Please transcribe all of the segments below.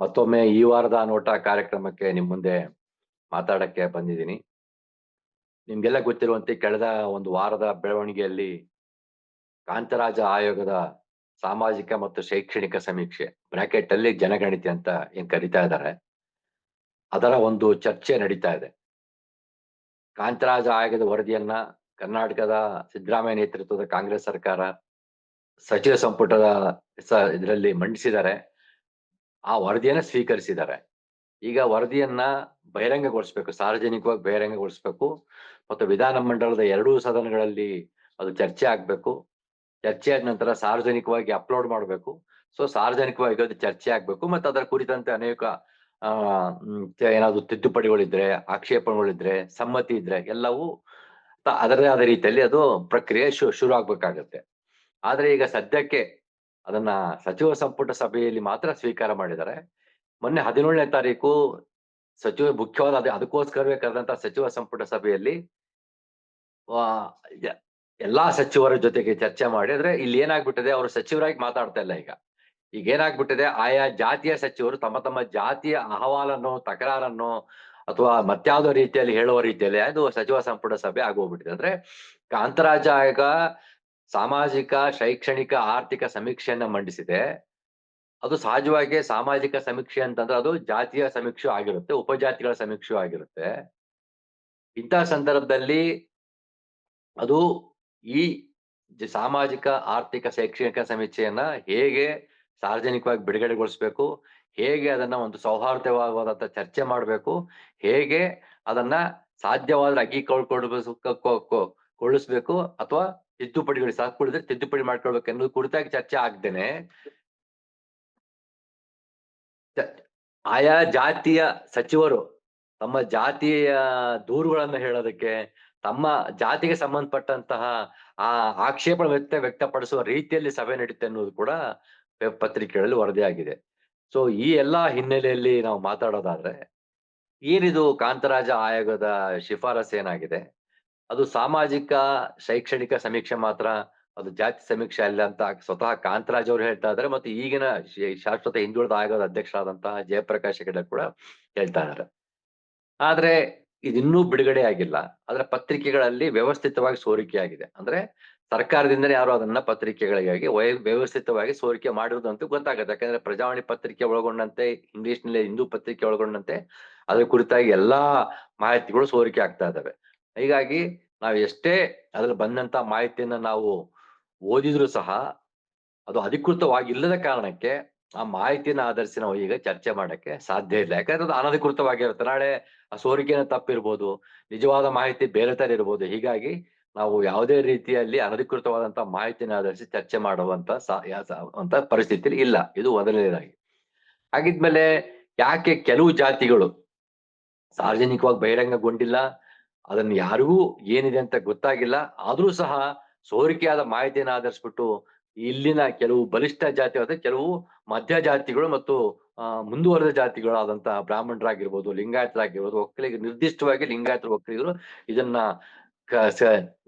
ಮತ್ತೊಮ್ಮೆ ಈ ವಾರದ ನೋಟ ಕಾರ್ಯಕ್ರಮಕ್ಕೆ ನಿಮ್ಮ ಮುಂದೆ ಮಾತಾಡಕ್ಕೆ ಬಂದಿದ್ದೀನಿ. ನಿಮ್ಗೆಲ್ಲ ಗೊತ್ತಿರುವಂತೆ ಕಳೆದ ಒಂದು ವಾರದ ಬೆಳವಣಿಗೆಯಲ್ಲಿ ಕಾಂತರಾಜ ಆಯೋಗದ ಸಾಮಾಜಿಕ ಮತ್ತು ಶೈಕ್ಷಣಿಕ ಸಮೀಕ್ಷೆ ಬ್ರಾಕೆಟ್ ಅಲ್ಲಿ ಜನಗಣತಿ ಅಂತ ಏನ್ ಕರಿತಾ ಇದ್ದಾರೆ. ಅದರ ಒಂದು ಚರ್ಚೆ ನಡೀತಾ ಇದೆ. ಕಾಂತರಾಜ ಆಯೋಗದ ವರದಿಯನ್ನ ಕರ್ನಾಟಕದ ಸಿದ್ದರಾಮಯ್ಯ ನೇತೃತ್ವದ ಕಾಂಗ್ರೆಸ್ ಸರ್ಕಾರ ಸಚಿವ ಸಂಪುಟದ ಇದರಲ್ಲಿ ಮಂಡಿಸಿದ್ದಾರೆ. ಆ ವರದಿಯನ್ನ ಸ್ವೀಕರಿಸಿದ್ದಾರೆ. ಈಗ ವರದಿಯನ್ನ ಬಹಿರಂಗಗೊಳಿಸ್ಬೇಕು, ಸಾರ್ವಜನಿಕವಾಗಿ ಬಹಿರಂಗಗೊಳಿಸ್ಬೇಕು ಮತ್ತು ವಿಧಾನ ಮಂಡಲದ ಎರಡೂ ಸದನಗಳಲ್ಲಿ ಅದು ಚರ್ಚೆ ಆಗ್ಬೇಕು. ಚರ್ಚೆ ಆದ ನಂತರ ಸಾರ್ವಜನಿಕವಾಗಿ ಅಪ್ಲೋಡ್ ಮಾಡಬೇಕು. ಸೊ, ಸಾರ್ವಜನಿಕವಾಗಿ ಅದು ಚರ್ಚೆ ಆಗ್ಬೇಕು ಮತ್ತು ಅದರ ಕುರಿತಂತೆ ಅನೇಕ ಏನಾದ್ರು ತಿದ್ದುಪಡಿಗಳಿದ್ರೆ, ಆಕ್ಷೇಪಣೆಗಳಿದ್ರೆ, ಸಮ್ಮತಿ ಇದ್ರೆ ಎಲ್ಲವೂ ಅದರದೇ ಆದ ರೀತಿಯಲ್ಲಿ ಅದು ಪ್ರಕ್ರಿಯೆ ಶು, ಶುರು ಆಗ್ಬೇಕಾಗತ್ತೆ. ಆದ್ರೆ ಈಗ ಸದ್ಯಕ್ಕೆ ಅದನ್ನ ಸಚಿವ ಸಂಪುಟ ಸಭೆಯಲ್ಲಿ ಮಾತ್ರ ಸ್ವೀಕಾರ ಮಾಡಿದ್ದಾರೆ. ಮೊನ್ನೆ ಹದಿನೇಳನೇ ತಾರೀಕು ಸಚಿವ, ಮುಖ್ಯವಾದ ಅದೇ ಅದಕ್ಕೋಸ್ಕರವೇ ಕರೆದಂತ ಸಚಿವ ಸಂಪುಟ ಸಭೆಯಲ್ಲಿ ಎಲ್ಲಾ ಸಚಿವರ ಜೊತೆಗೆ ಚರ್ಚೆ ಮಾಡಿ, ಅಂದ್ರೆ ಇಲ್ಲಿ ಏನಾಗ್ಬಿಟ್ಟಿದೆ, ಅವರು ಸಚಿವರಾಗಿ ಮಾತಾಡ್ತಾ ಇಲ್ಲ ಈಗ. ಈಗ ಏನಾಗ್ಬಿಟ್ಟಿದೆ, ಆಯಾ ಜಾತಿಯ ಸಚಿವರು ತಮ್ಮ ತಮ್ಮ ಜಾತಿಯ ಅಹವಾಲನ್ನು, ತಕರಾರನ್ನು, ಅಥವಾ ಮತ್ಯಾವುದೋ ರೀತಿಯಲ್ಲಿ ಹೇಳುವ ರೀತಿಯಲ್ಲಿ ಅದು ಸಚಿವ ಸಂಪುಟ ಸಭೆ ಆಗೋಗ್ಬಿಟ್ಟಿದೆ. ಅಂದ್ರೆ, ಕಾಂತರಾಜ ಆಯೋಗ ಸಾಮಾಜಿಕ, ಶೈಕ್ಷಣಿಕ, ಆರ್ಥಿಕ ಸಮೀಕ್ಷೆಯನ್ನ ಮಂಡಿಸಿದೆ. ಅದು ಸಹಜವಾಗಿ ಸಾಮಾಜಿಕ ಸಮೀಕ್ಷೆ ಅಂತಂದ್ರೆ ಅದು ಜಾತಿಯ ಸಮೀಕ್ಷೆ ಆಗಿರುತ್ತೆ, ಉಪಜಾತಿಗಳ ಸಮೀಕ್ಷೆ ಆಗಿರುತ್ತೆ. ಇಂತಹ ಸಂದರ್ಭದಲ್ಲಿ ಅದು ಈ ಸಾಮಾಜಿಕ, ಆರ್ಥಿಕ, ಶೈಕ್ಷಣಿಕ ಸಮೀಕ್ಷೆಯನ್ನ ಹೇಗೆ ಸಾರ್ವಜನಿಕವಾಗಿ ಬಿಡುಗಡೆಗೊಳಿಸ್ಬೇಕು, ಹೇಗೆ ಅದನ್ನ ಒಂದು ಸೌಹಾರ್ದವಾದಂತ ಚರ್ಚೆ ಮಾಡಬೇಕು, ಹೇಗೆ ಅದನ್ನ ಸಾಧ್ಯವಾದ್ರೆ ಅಗಿ ಕೊಳ್ಳಿಸ್ಬೇಕು ಅಥವಾ ತಿದ್ದುಪಡಿಗಳು ಸಾಕುಳಿದ್ರೆ ತಿದ್ದುಪಡಿ ಮಾಡ್ಕೊಳ್ಬೇಕು ಅನ್ನೋದು ಕುರಿತಾಗಿ ಚರ್ಚೆ ಆಗ್ದೇನೆ. ಆಯಾ ಜಾತಿಯ ಸಚಿವರು ತಮ್ಮ ಜಾತಿಯ ದೂರುಗಳನ್ನು ಹೇಳೋದಕ್ಕೆ, ತಮ್ಮ ಜಾತಿಗೆ ಸಂಬಂಧಪಟ್ಟಂತಹ ಆ ಆಕ್ಷೇಪ ವ್ಯಕ್ತ, ವ್ಯಕ್ತಪಡಿಸುವ ರೀತಿಯಲ್ಲಿ ಸಭೆ ನಡೀತೆ ಅನ್ನೋದು ಕೂಡ ಪತ್ರಿಕೆಗಳಲ್ಲಿ ವರದಿಯಾಗಿದೆ ಸೊ, ಈ ಎಲ್ಲಾ ಹಿನ್ನೆಲೆಯಲ್ಲಿ ನಾವು ಮಾತಾಡೋದಾದ್ರೆ, ಏನಿದು ಕಾಂತರಾಜ ಆಯೋಗದ ಶಿಫಾರಸ್ ಏನಾಗಿದೆ ಅದು ಸಾಮಾಜಿಕ, ಶೈಕ್ಷಣಿಕ ಸಮೀಕ್ಷೆ ಮಾತ್ರ. ಅದು ಜಾತಿ ಸಮೀಕ್ಷೆ ಅಲ್ಲ ಅಂತ ಸ್ವತಃ ಕಾಂತರಾಜ್ ಅವರು ಹೇಳ್ತಾ ಇದ್ದಾರೆ ಮತ್ತು ಈಗಿನ ಶಾಶ್ವತ ಹಿಂದುಳಿದ ಆಯೋಗದ ಅಧ್ಯಕ್ಷರಾದಂತಹ ಜಯಪ್ರಕಾಶ್ ಹೆಗಡೆ ಕೂಡ ಹೇಳ್ತಾ ಇದ್ದಾರೆ ಆದ್ರೆ ಇದಿನ್ನೂ ಬಿಡುಗಡೆ ಆಗಿಲ್ಲ. ಆದ್ರೆ ಪತ್ರಿಕೆಗಳಲ್ಲಿ ವ್ಯವಸ್ಥಿತವಾಗಿ ಸೋರಿಕೆಯಾಗಿದೆ ಅಂದ್ರೆ ಸರ್ಕಾರದಿಂದಲೇ ಯಾರು ಅದನ್ನ ಪತ್ರಿಕೆಗಳಿಗಾಗಿ ವ್ಯವಸ್ಥಿತವಾಗಿ ಸೋರಿಕೆ ಮಾಡಿರೋದಂತೂ ಗೊತ್ತಾಗುತ್ತೆ. ಯಾಕಂದ್ರೆ ಪ್ರಜಾವಾಣಿ ಪತ್ರಿಕೆ ಒಳಗೊಂಡಂತೆ ಇಂಗ್ಲಿಷ್ನಲ್ಲಿ ಹಿಂದೂ ಪತ್ರಿಕೆ ಒಳಗೊಂಡಂತೆ, ಅದ್ರ ಕುರಿತಾಗಿ ಎಲ್ಲಾ ಮಾಹಿತಿಗಳು ಸೋರಿಕೆ ಆಗ್ತಾ ಇದಾವೆ. ಹೀಗಾಗಿ ನಾವು ಎಷ್ಟೇ ಅದ್ರಲ್ಲಿ ಬಂದಂತ ಮಾಹಿತಿಯನ್ನ ನಾವು ಓದಿದ್ರು ಸಹ ಅದು ಅಧಿಕೃತವಾಗಿ ಇಲ್ಲದ ಕಾರಣಕ್ಕೆ ಆ ಮಾಹಿತಿನ ಆಧರಿಸಿ ನಾವು ಈಗ ಚರ್ಚೆ ಮಾಡಕ್ಕೆ ಸಾಧ್ಯ ಇಲ್ಲ. ಯಾಕಂದ್ರೆ ಅದು ಅನಧಿಕೃತವಾಗಿರುತ್ತೆ. ನಾಳೆ ಆ ಸೋರಿಕೆನ ತಪ್ಪಿರ್ಬೋದು, ನಿಜವಾದ ಮಾಹಿತಿ ಬೇರೆ ತರ ಇರ್ಬೋದು. ಹೀಗಾಗಿ ನಾವು ಯಾವುದೇ ರೀತಿಯಲ್ಲಿ ಅನಧಿಕೃತವಾದಂತ ಮಾಹಿತಿನ ಆಧರಿಸಿ ಚರ್ಚೆ ಮಾಡುವಂತ ಅಂತ ಪರಿಸ್ಥಿತಿ ಇಲ್ಲ. ಇದು ಮೊದಲನೇದಾಗಿ. ಹಾಗಿದ್ಮೇಲೆ ಯಾಕೆ ಕೆಲವು ಜಾತಿಗಳು ಸಾರ್ವಜನಿಕವಾಗಿ ಬಹಿರಂಗಗೊಂಡಿಲ್ಲ ಅದನ್ನ ಯಾರಿಗೂ ಏನಿದೆ ಅಂತ ಗೊತ್ತಾಗಿಲ್ಲ. ಆದ್ರೂ ಸಹ ಸೋರಿಕೆಯಾದ ಮಾಹಿತಿಯನ್ನು ಆಧರಿಸ್ಬಿಟ್ಟು ಇಲ್ಲಿನ ಕೆಲವು ಬಲಿಷ್ಠ ಜಾತಿಯಾದ ಕೆಲವು ಮಧ್ಯ ಜಾತಿಗಳು ಮತ್ತು ಮುಂದುವರೆದ ಜಾತಿಗಳಾದಂತಹ ಬ್ರಾಹ್ಮಣರಾಗಿರ್ಬೋದು, ಲಿಂಗಾಯತರಾಗಿರ್ಬೋದು, ಒಕ್ಕಲಿಗೆ, ನಿರ್ದಿಷ್ಟವಾಗಿ ಲಿಂಗಾಯತರ, ಒಕ್ಕಲಿಗರು ಇದನ್ನ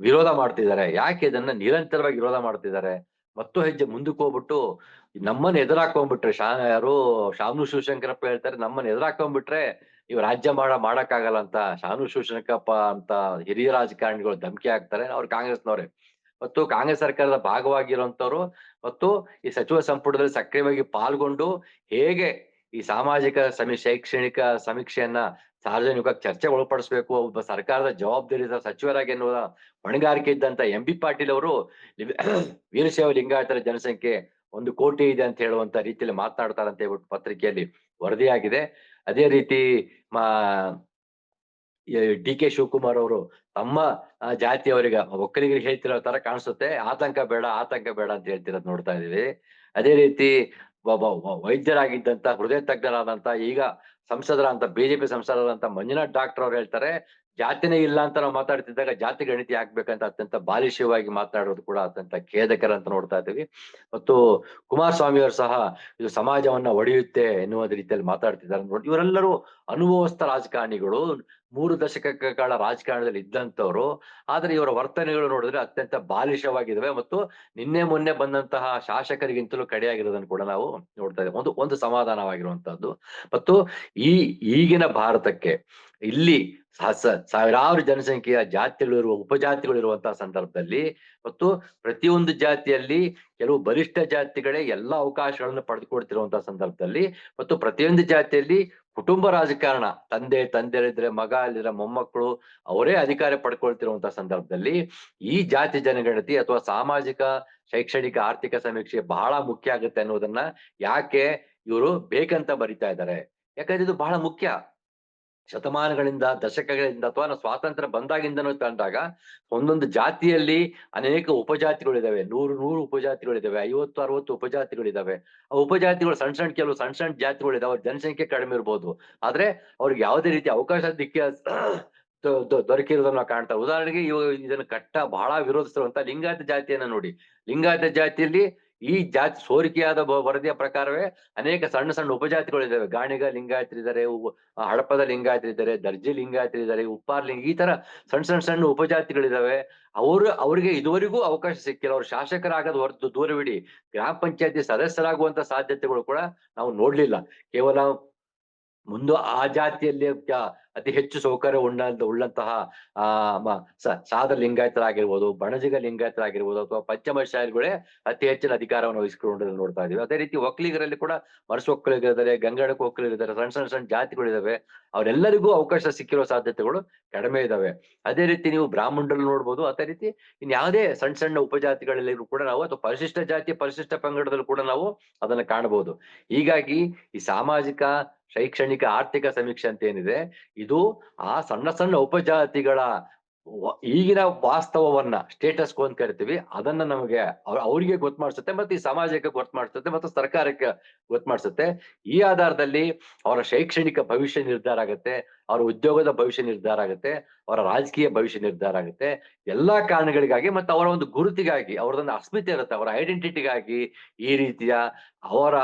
ವಿರೋಧ ಮಾಡ್ತಿದ್ದಾರೆ. ಯಾಕೆ ಇದನ್ನ ನಿರಂತರವಾಗಿ ವಿರೋಧ ಮಾಡ್ತಿದ್ದಾರೆ? ಮತ್ತು ಹೆಜ್ಜೆ ಮುಂದಕ್ಕೆ ಹೋಗ್ಬಿಟ್ಟು ನಮ್ಮನ್ನ ಎದುರಾಕೊಂಡ್ಬಿಟ್ರೆ ಶಾ, ಯಾರು ಶಾಮನು ಶಿವಶಂಕರಪ್ಪ ಹೇಳ್ತಾರೆ, ನಮ್ಮನ್ನ ಎದುರಾಕೊಂಡ್ಬಿಟ್ರೆ ಇವ್ ರಾಜ್ಯ ಮಾಡ ಮಾಡಕ್ಕಾಗಲ್ಲ ಅಂತ ಶಾನು ಶಿವಶಂಕರಪ್ಪ ಅಂತ ಹಿರಿಯ ರಾಜಕಾರಣಿಗಳು ಧಮಕಿ ಹಾಕ್ತಾರೆ, ಅವ್ರು ಕಾಂಗ್ರೆಸ್ನವ್ರೆ. ಮತ್ತು ಕಾಂಗ್ರೆಸ್ ಸರ್ಕಾರದ ಭಾಗವಾಗಿರುವಂತವ್ರು ಮತ್ತು ಈ ಸಚಿವ ಸಂಪುಟದಲ್ಲಿ ಸಕ್ರಿಯವಾಗಿ ಪಾಲ್ಗೊಂಡು ಹೇಗೆ ಈ ಸಾಮಾಜಿಕ ಸಮಿ, ಶೈಕ್ಷಣಿಕ ಸಮೀಕ್ಷೆಯನ್ನ ಸಾರ್ವಜನಿಕ ಚರ್ಚೆ ಒಳಪಡಿಸಬೇಕು ಒಬ್ಬ ಸರ್ಕಾರದ ಜವಾಬ್ದಾರಿ ಸಚಿವರಾಗಿ ಎನ್ನುವ ಹೊಣೆಗಾರಿಕೆ ಇದ್ದಂತ ಎಂ ಬಿ ಪಾಟೀಲ್ ಅವರು ವೀರಶೈವ ಲಿಂಗಾಯತರ ಜನಸಂಖ್ಯೆ ಒಂದು ಕೋಟಿ ಇದೆ ಅಂತ ಹೇಳುವಂತ ರೀತಿಯಲ್ಲಿ ಮಾತನಾಡ್ತಾರಂತ ಹೇಳ್ಬಿಟ್ಟು ಪತ್ರಿಕೆಯಲ್ಲಿ ವರದಿಯಾಗಿದೆ. ಅದೇ ರೀತಿ ಮಾ ಡಿ, ಕೆ, ಶಿವಕುಮಾರ್ ಅವರು ತಮ್ಮ ಜಾತಿಯವರಿಗೆ ಒಕ್ಕಲಿಗರಿಗೆ ಹೇಳ್ತಿರೋ ತರ ಕಾಣಿಸುತ್ತೆ. ಆತಂಕ ಬೇಡ ಆತಂಕ ಬೇಡ ಅಂತ ಹೇಳ್ತಿರೋದು ನೋಡ್ತಾ ಇದೀವಿ ಅದೇ ರೀತಿ ವೈದ್ಯರಾಗಿದ್ದಂತ ಹೃದಯ ತಜ್ಞರಾದಂತ ಈಗ ಸಂಸದರಂತ ಬಿಜೆಪಿ ಸಂಸದರಾದಂತ ಮಂಜುನಾಥ್ ಡಾಕ್ಟರ್ ಅವ್ರು ಹೇಳ್ತಾರೆ ಜಾತಿನೇ ಇಲ್ಲ ಅಂತ ನಾವು ಮಾತಾಡ್ತಿದ್ದಾಗ ಜಾತಿ ಗಣಿತ ಹಾಕ್ಬೇಕಂತ ಅತ್ಯಂತ ಬಾಲಿಷ್ಯವಾಗಿ ಮಾತನಾಡೋದು ಕೂಡ ಅತ್ಯಂತ ಖೇದಕರ ಅಂತ ನೋಡ್ತಾ ಇದ್ದೀವಿ. ಮತ್ತು ಕುಮಾರಸ್ವಾಮಿ ಅವರು ಸಹ ಇದು ಸಮಾಜವನ್ನ ಒಡೆಯುತ್ತೆ ಎನ್ನುವ ರೀತಿಯಲ್ಲಿ ಮಾತಾಡ್ತಿದ್ದಾರೆ ನೋಡಿ ಇವರೆಲ್ಲರೂ ಅನುಭವಸ್ಥ ರಾಜಕಾರಣಿಗಳು. ಮೂರು ದಶಕಗಳ ರಾಜಕಾರಣದಲ್ಲಿ ಇದ್ದಂಥವ್ರು, ಆದ್ರೆ ಇವರ ವರ್ತನೆಗಳು ನೋಡಿದ್ರೆ ಅತ್ಯಂತ ಬಾಲಿಶವಾಗಿದ್ದಾವೆ ಮತ್ತು ನಿನ್ನೆ ಮೊನ್ನೆ ಬಂದಂತಹ ಶಾಸಕರಿಗಿಂತಲೂ ಕಡೆಯಾಗಿರೋದನ್ನು ಕೂಡ ನಾವು ನೋಡ್ತಾ ಇದ್ದೇವೆ. ಒಂದು ಒಂದು ಸಮಾಧಾನವಾಗಿರುವಂತಹದ್ದು ಮತ್ತು ಈ ಈಗಿನ ಭಾರತಕ್ಕೆ ಇಲ್ಲಿ ಸಾವಿರಾರು ಜನಸಂಖ್ಯೆಯ ಜಾತಿಗಳಿರುವ ಉಪಜಾತಿಗಳು ಇರುವಂತಹ ಸಂದರ್ಭದಲ್ಲಿ ಮತ್ತು ಪ್ರತಿಯೊಂದು ಜಾತಿಯಲ್ಲಿ ಕೆಲವು ಬಲಿಷ್ಠ ಜಾತಿಗಳೇ ಎಲ್ಲಾ ಅವಕಾಶಗಳನ್ನು ಪಡೆದುಕೊಡ್ತಿರುವಂತಹ ಸಂದರ್ಭದಲ್ಲಿ ಮತ್ತು ಪ್ರತಿಯೊಂದು ಜಾತಿಯಲ್ಲಿ ಕುಟುಂಬ ರಾಜಕಾರಣ, ತಂದೆ ತಂದೆಯರಿದ್ರೆ ಮಗ ಅಲ್ಲಿದ್ರೆ ಮೊಮ್ಮಕ್ಕಳು, ಅವರೇ ಅಧಿಕಾರ ಪಡ್ಕೊಳ್ತಿರುವಂತಹ ಸಂದರ್ಭದಲ್ಲಿ ಈ ಜಾತಿ ಜನಗಣತಿ ಅಥವಾ ಸಾಮಾಜಿಕ, ಶೈಕ್ಷಣಿಕ, ಆರ್ಥಿಕ ಸಮೀಕ್ಷೆ ಬಹಳ ಮುಖ್ಯ ಆಗುತ್ತೆ ಅನ್ನೋದನ್ನ ಯಾಕೆ ಇವರು ಬೇಕಂತ ಬರಿತಾ ಇದ್ದಾರೆ? ಯಾಕಂದ್ರೆ ಇದು ಬಹಳ ಮುಖ್ಯ. ಶತಮಾನಗಳಿಂದ, ದಶಕಗಳಿಂದ ಅಥವಾ ಸ್ವಾತಂತ್ರ್ಯ ಬಂದಾಗಿಂದನೂ ತಂದಾಗ ಒಂದೊಂದು ಜಾತಿಯಲ್ಲಿ ಅನೇಕ ಉಪಜಾತಿಗಳಿದಾವೆ. ನೂರು ನೂರು ಉಪಜಾತಿಗಳಿದಾವೆ. ಐವತ್ತು, ಅರವತ್ತು ಉಪಜಾತಿಗಳಿದಾವೆ. ಆ ಉಪಜಾತಿಗಳು ಸಣ್ಣ ಸಣ್ಣ ಕೆಲವು ಸಣ್ಣ ಸಣ್ಣ ಜಾತಿಗಳಿದಾವೆ. ಅವ್ರ ಜನಸಂಖ್ಯೆ ಕಡಿಮೆ ಇರ್ಬೋದು. ಆದ್ರೆ ಅವ್ರಿಗೆ ಯಾವುದೇ ರೀತಿ ಅವಕಾಶ ದಿಕ್ಕೆ ದೊರಕಿರೋದನ್ನ ನಾವು ಕಾಣ್ತಾ ಉದಾಹರಣೆಗೆ ಇವಾಗ ಇದನ್ನ ಕಟ್ಟ ಬಹಳ ವಿರೋಧಿಸಿರುವಂತ ಲಿಂಗಾಯತ ಜಾತಿಯನ್ನ ನೋಡಿ. ಲಿಂಗಾಯತ ಜಾತಿಯಲ್ಲಿ ಈ ಜಾತಿ ಸೋರಿಕೆಯಾದ ವರದಿಯ ಪ್ರಕಾರವೇ ಅನೇಕ ಸಣ್ಣ ಸಣ್ಣ ಉಪಜಾತಿಗಳಿದ್ದಾವೆ. ಗಾಣಿಗ ಲಿಂಗಾಯತರಿದ್ದಾರೆ ಹಡಪದ ಲಿಂಗಾಯತರಿದ್ದಾರೆ ದರ್ಜಿ ಲಿಂಗಾಯತರಿದ್ದಾರೆ ಉಪ್ಪಾರ್ ಲಿಂಗ, ಈ ತರ ಸಣ್ಣ ಸಣ್ಣ ಸಣ್ಣ ಉಪಜಾತಿಗಳಿದಾವೆ ಅವರು, ಅವರಿಗೆ ಇದುವರೆಗೂ ಅವಕಾಶ ಸಿಕ್ಕಿಲ್ಲ. ಅವ್ರು ಶಾಸಕರಾಗದ ಹೊರತು ದೂರವಿಡಿ, ಗ್ರಾಮ ಪಂಚಾಯತಿ ಸದಸ್ಯರಾಗುವಂತ ಸಾಧ್ಯತೆಗಳು ಕೂಡ ನಾವು ನೋಡ್ಲಿಲ್ಲ. ಕೇವಲ ಮುಂದೆ ಆ ಜಾತಿಯಲ್ಲಿ ಅತಿ ಹೆಚ್ಚು ಸೌಕರ್ಯ ಉಳ್ಳ ಉಳ್ಳಂತಹ, ಆ ಸಾಧ ಲಿಂಗಾಯತರಾಗಿರ್ಬೋದು, ಬಣಜಿಗ ಲಿಂಗಾಯತರಾಗಿರ್ಬೋದು ಅಥವಾ ಪಂಚಮಶಾಲಿಗಳೇ ಅತಿ ಹೆಚ್ಚಿನ ಅಧಿಕಾರವನ್ನು ವಹಿಸಿಕೊಂಡಿರೋದನ್ನ ನೋಡ್ತಾ ಇದೀವಿ ಅದೇ ರೀತಿ ಒಕ್ಕಲಿಗರಲ್ಲಿ ಕೂಡ ಮರಸು ಒಕ್ಕಲಿಗರಿದ್ದಾರೆ ಒಕ್ಕಲಿಗರಿದ್ದಾರೆ, ಸಣ್ಣ ಸಣ್ಣ ಸಣ್ಣ ಜಾತಿಗಳಿದಾವೆ ಅವರೆಲ್ಲರಿಗೂ ಅವಕಾಶ ಸಿಕ್ಕಿರೋ ಸಾಧ್ಯತೆಗಳು ಕಡಿಮೆ ಇದಾವೆ. ಅದೇ ರೀತಿ ನೀವು ಬ್ರಾಹ್ಮಣರಲ್ಲಿ ನೋಡ್ಬೋದು. ಅದೇ ರೀತಿ ಇನ್ ಯಾವುದೇ ಸಣ್ಣ ಸಣ್ಣ ಉಪಜಾತಿಗಳಲ್ಲಿ ಕೂಡ ನಾವು ಅಥವಾ ಪರಿಶಿಷ್ಟ ಜಾತಿ, ಪರಿಶಿಷ್ಟ ಪಂಗಡದಲ್ಲೂ ಕೂಡ ನಾವು ಅದನ್ನ ಕಾಣಬಹುದು. ಹೀಗಾಗಿ ಈ ಸಾಮಾಜಿಕ, ಶೈಕ್ಷಣಿಕ, ಆರ್ಥಿಕ ಸಮೀಕ್ಷೆ ಅಂತ ಏನಿದೆ ಇದು ಆ ಸಣ್ಣ ಸಣ್ಣ ಉಪಜಾತಿಗಳ ಈಗಿನ ವಾಸ್ತವವನ್ನ ಸ್ಟೇಟಸ್ ಅಂತ ಕರಿತೀವಿ, ಅದನ್ನ ನಮಗೆ ಅವ್ರ- ಅವ್ರಿಗೆ ಗೊತ್ತು ಮಾಡಿಸುತ್ತೆ, ಮತ್ತೆ ಈ ಸಮಾಜಕ್ಕೆ ಗೊತ್ತು ಮಾಡಿಸುತ್ತೆ, ಮತ್ತು ಸರ್ಕಾರಕ್ಕೆ ಗೊತ್ತು ಮಾಡಿಸುತ್ತೆ. ಈ ಆಧಾರದಲ್ಲಿ ಅವರ ಶೈಕ್ಷಣಿಕ ಭವಿಷ್ಯ ನಿರ್ಧಾರ ಆಗುತ್ತೆ, ಅವರ ಉದ್ಯೋಗದ ಭವಿಷ್ಯ ನಿರ್ಧಾರ ಆಗುತ್ತೆ, ಅವರ ರಾಜಕೀಯ ಭವಿಷ್ಯ ನಿರ್ಧಾರ ಆಗುತ್ತೆ. ಎಲ್ಲಾ ಕಾರಣಗಳಿಗಾಗಿ ಮತ್ತು ಅವರ ಒಂದು ಗುರುತಿಗಾಗಿ, ಅವರದೊಂದು ಅಸ್ಮಿತೆ ಇರುತ್ತೆ, ಅವರ ಐಡೆಂಟಿಟಿಗಾಗಿ ಈ ರೀತಿಯ ಅವರ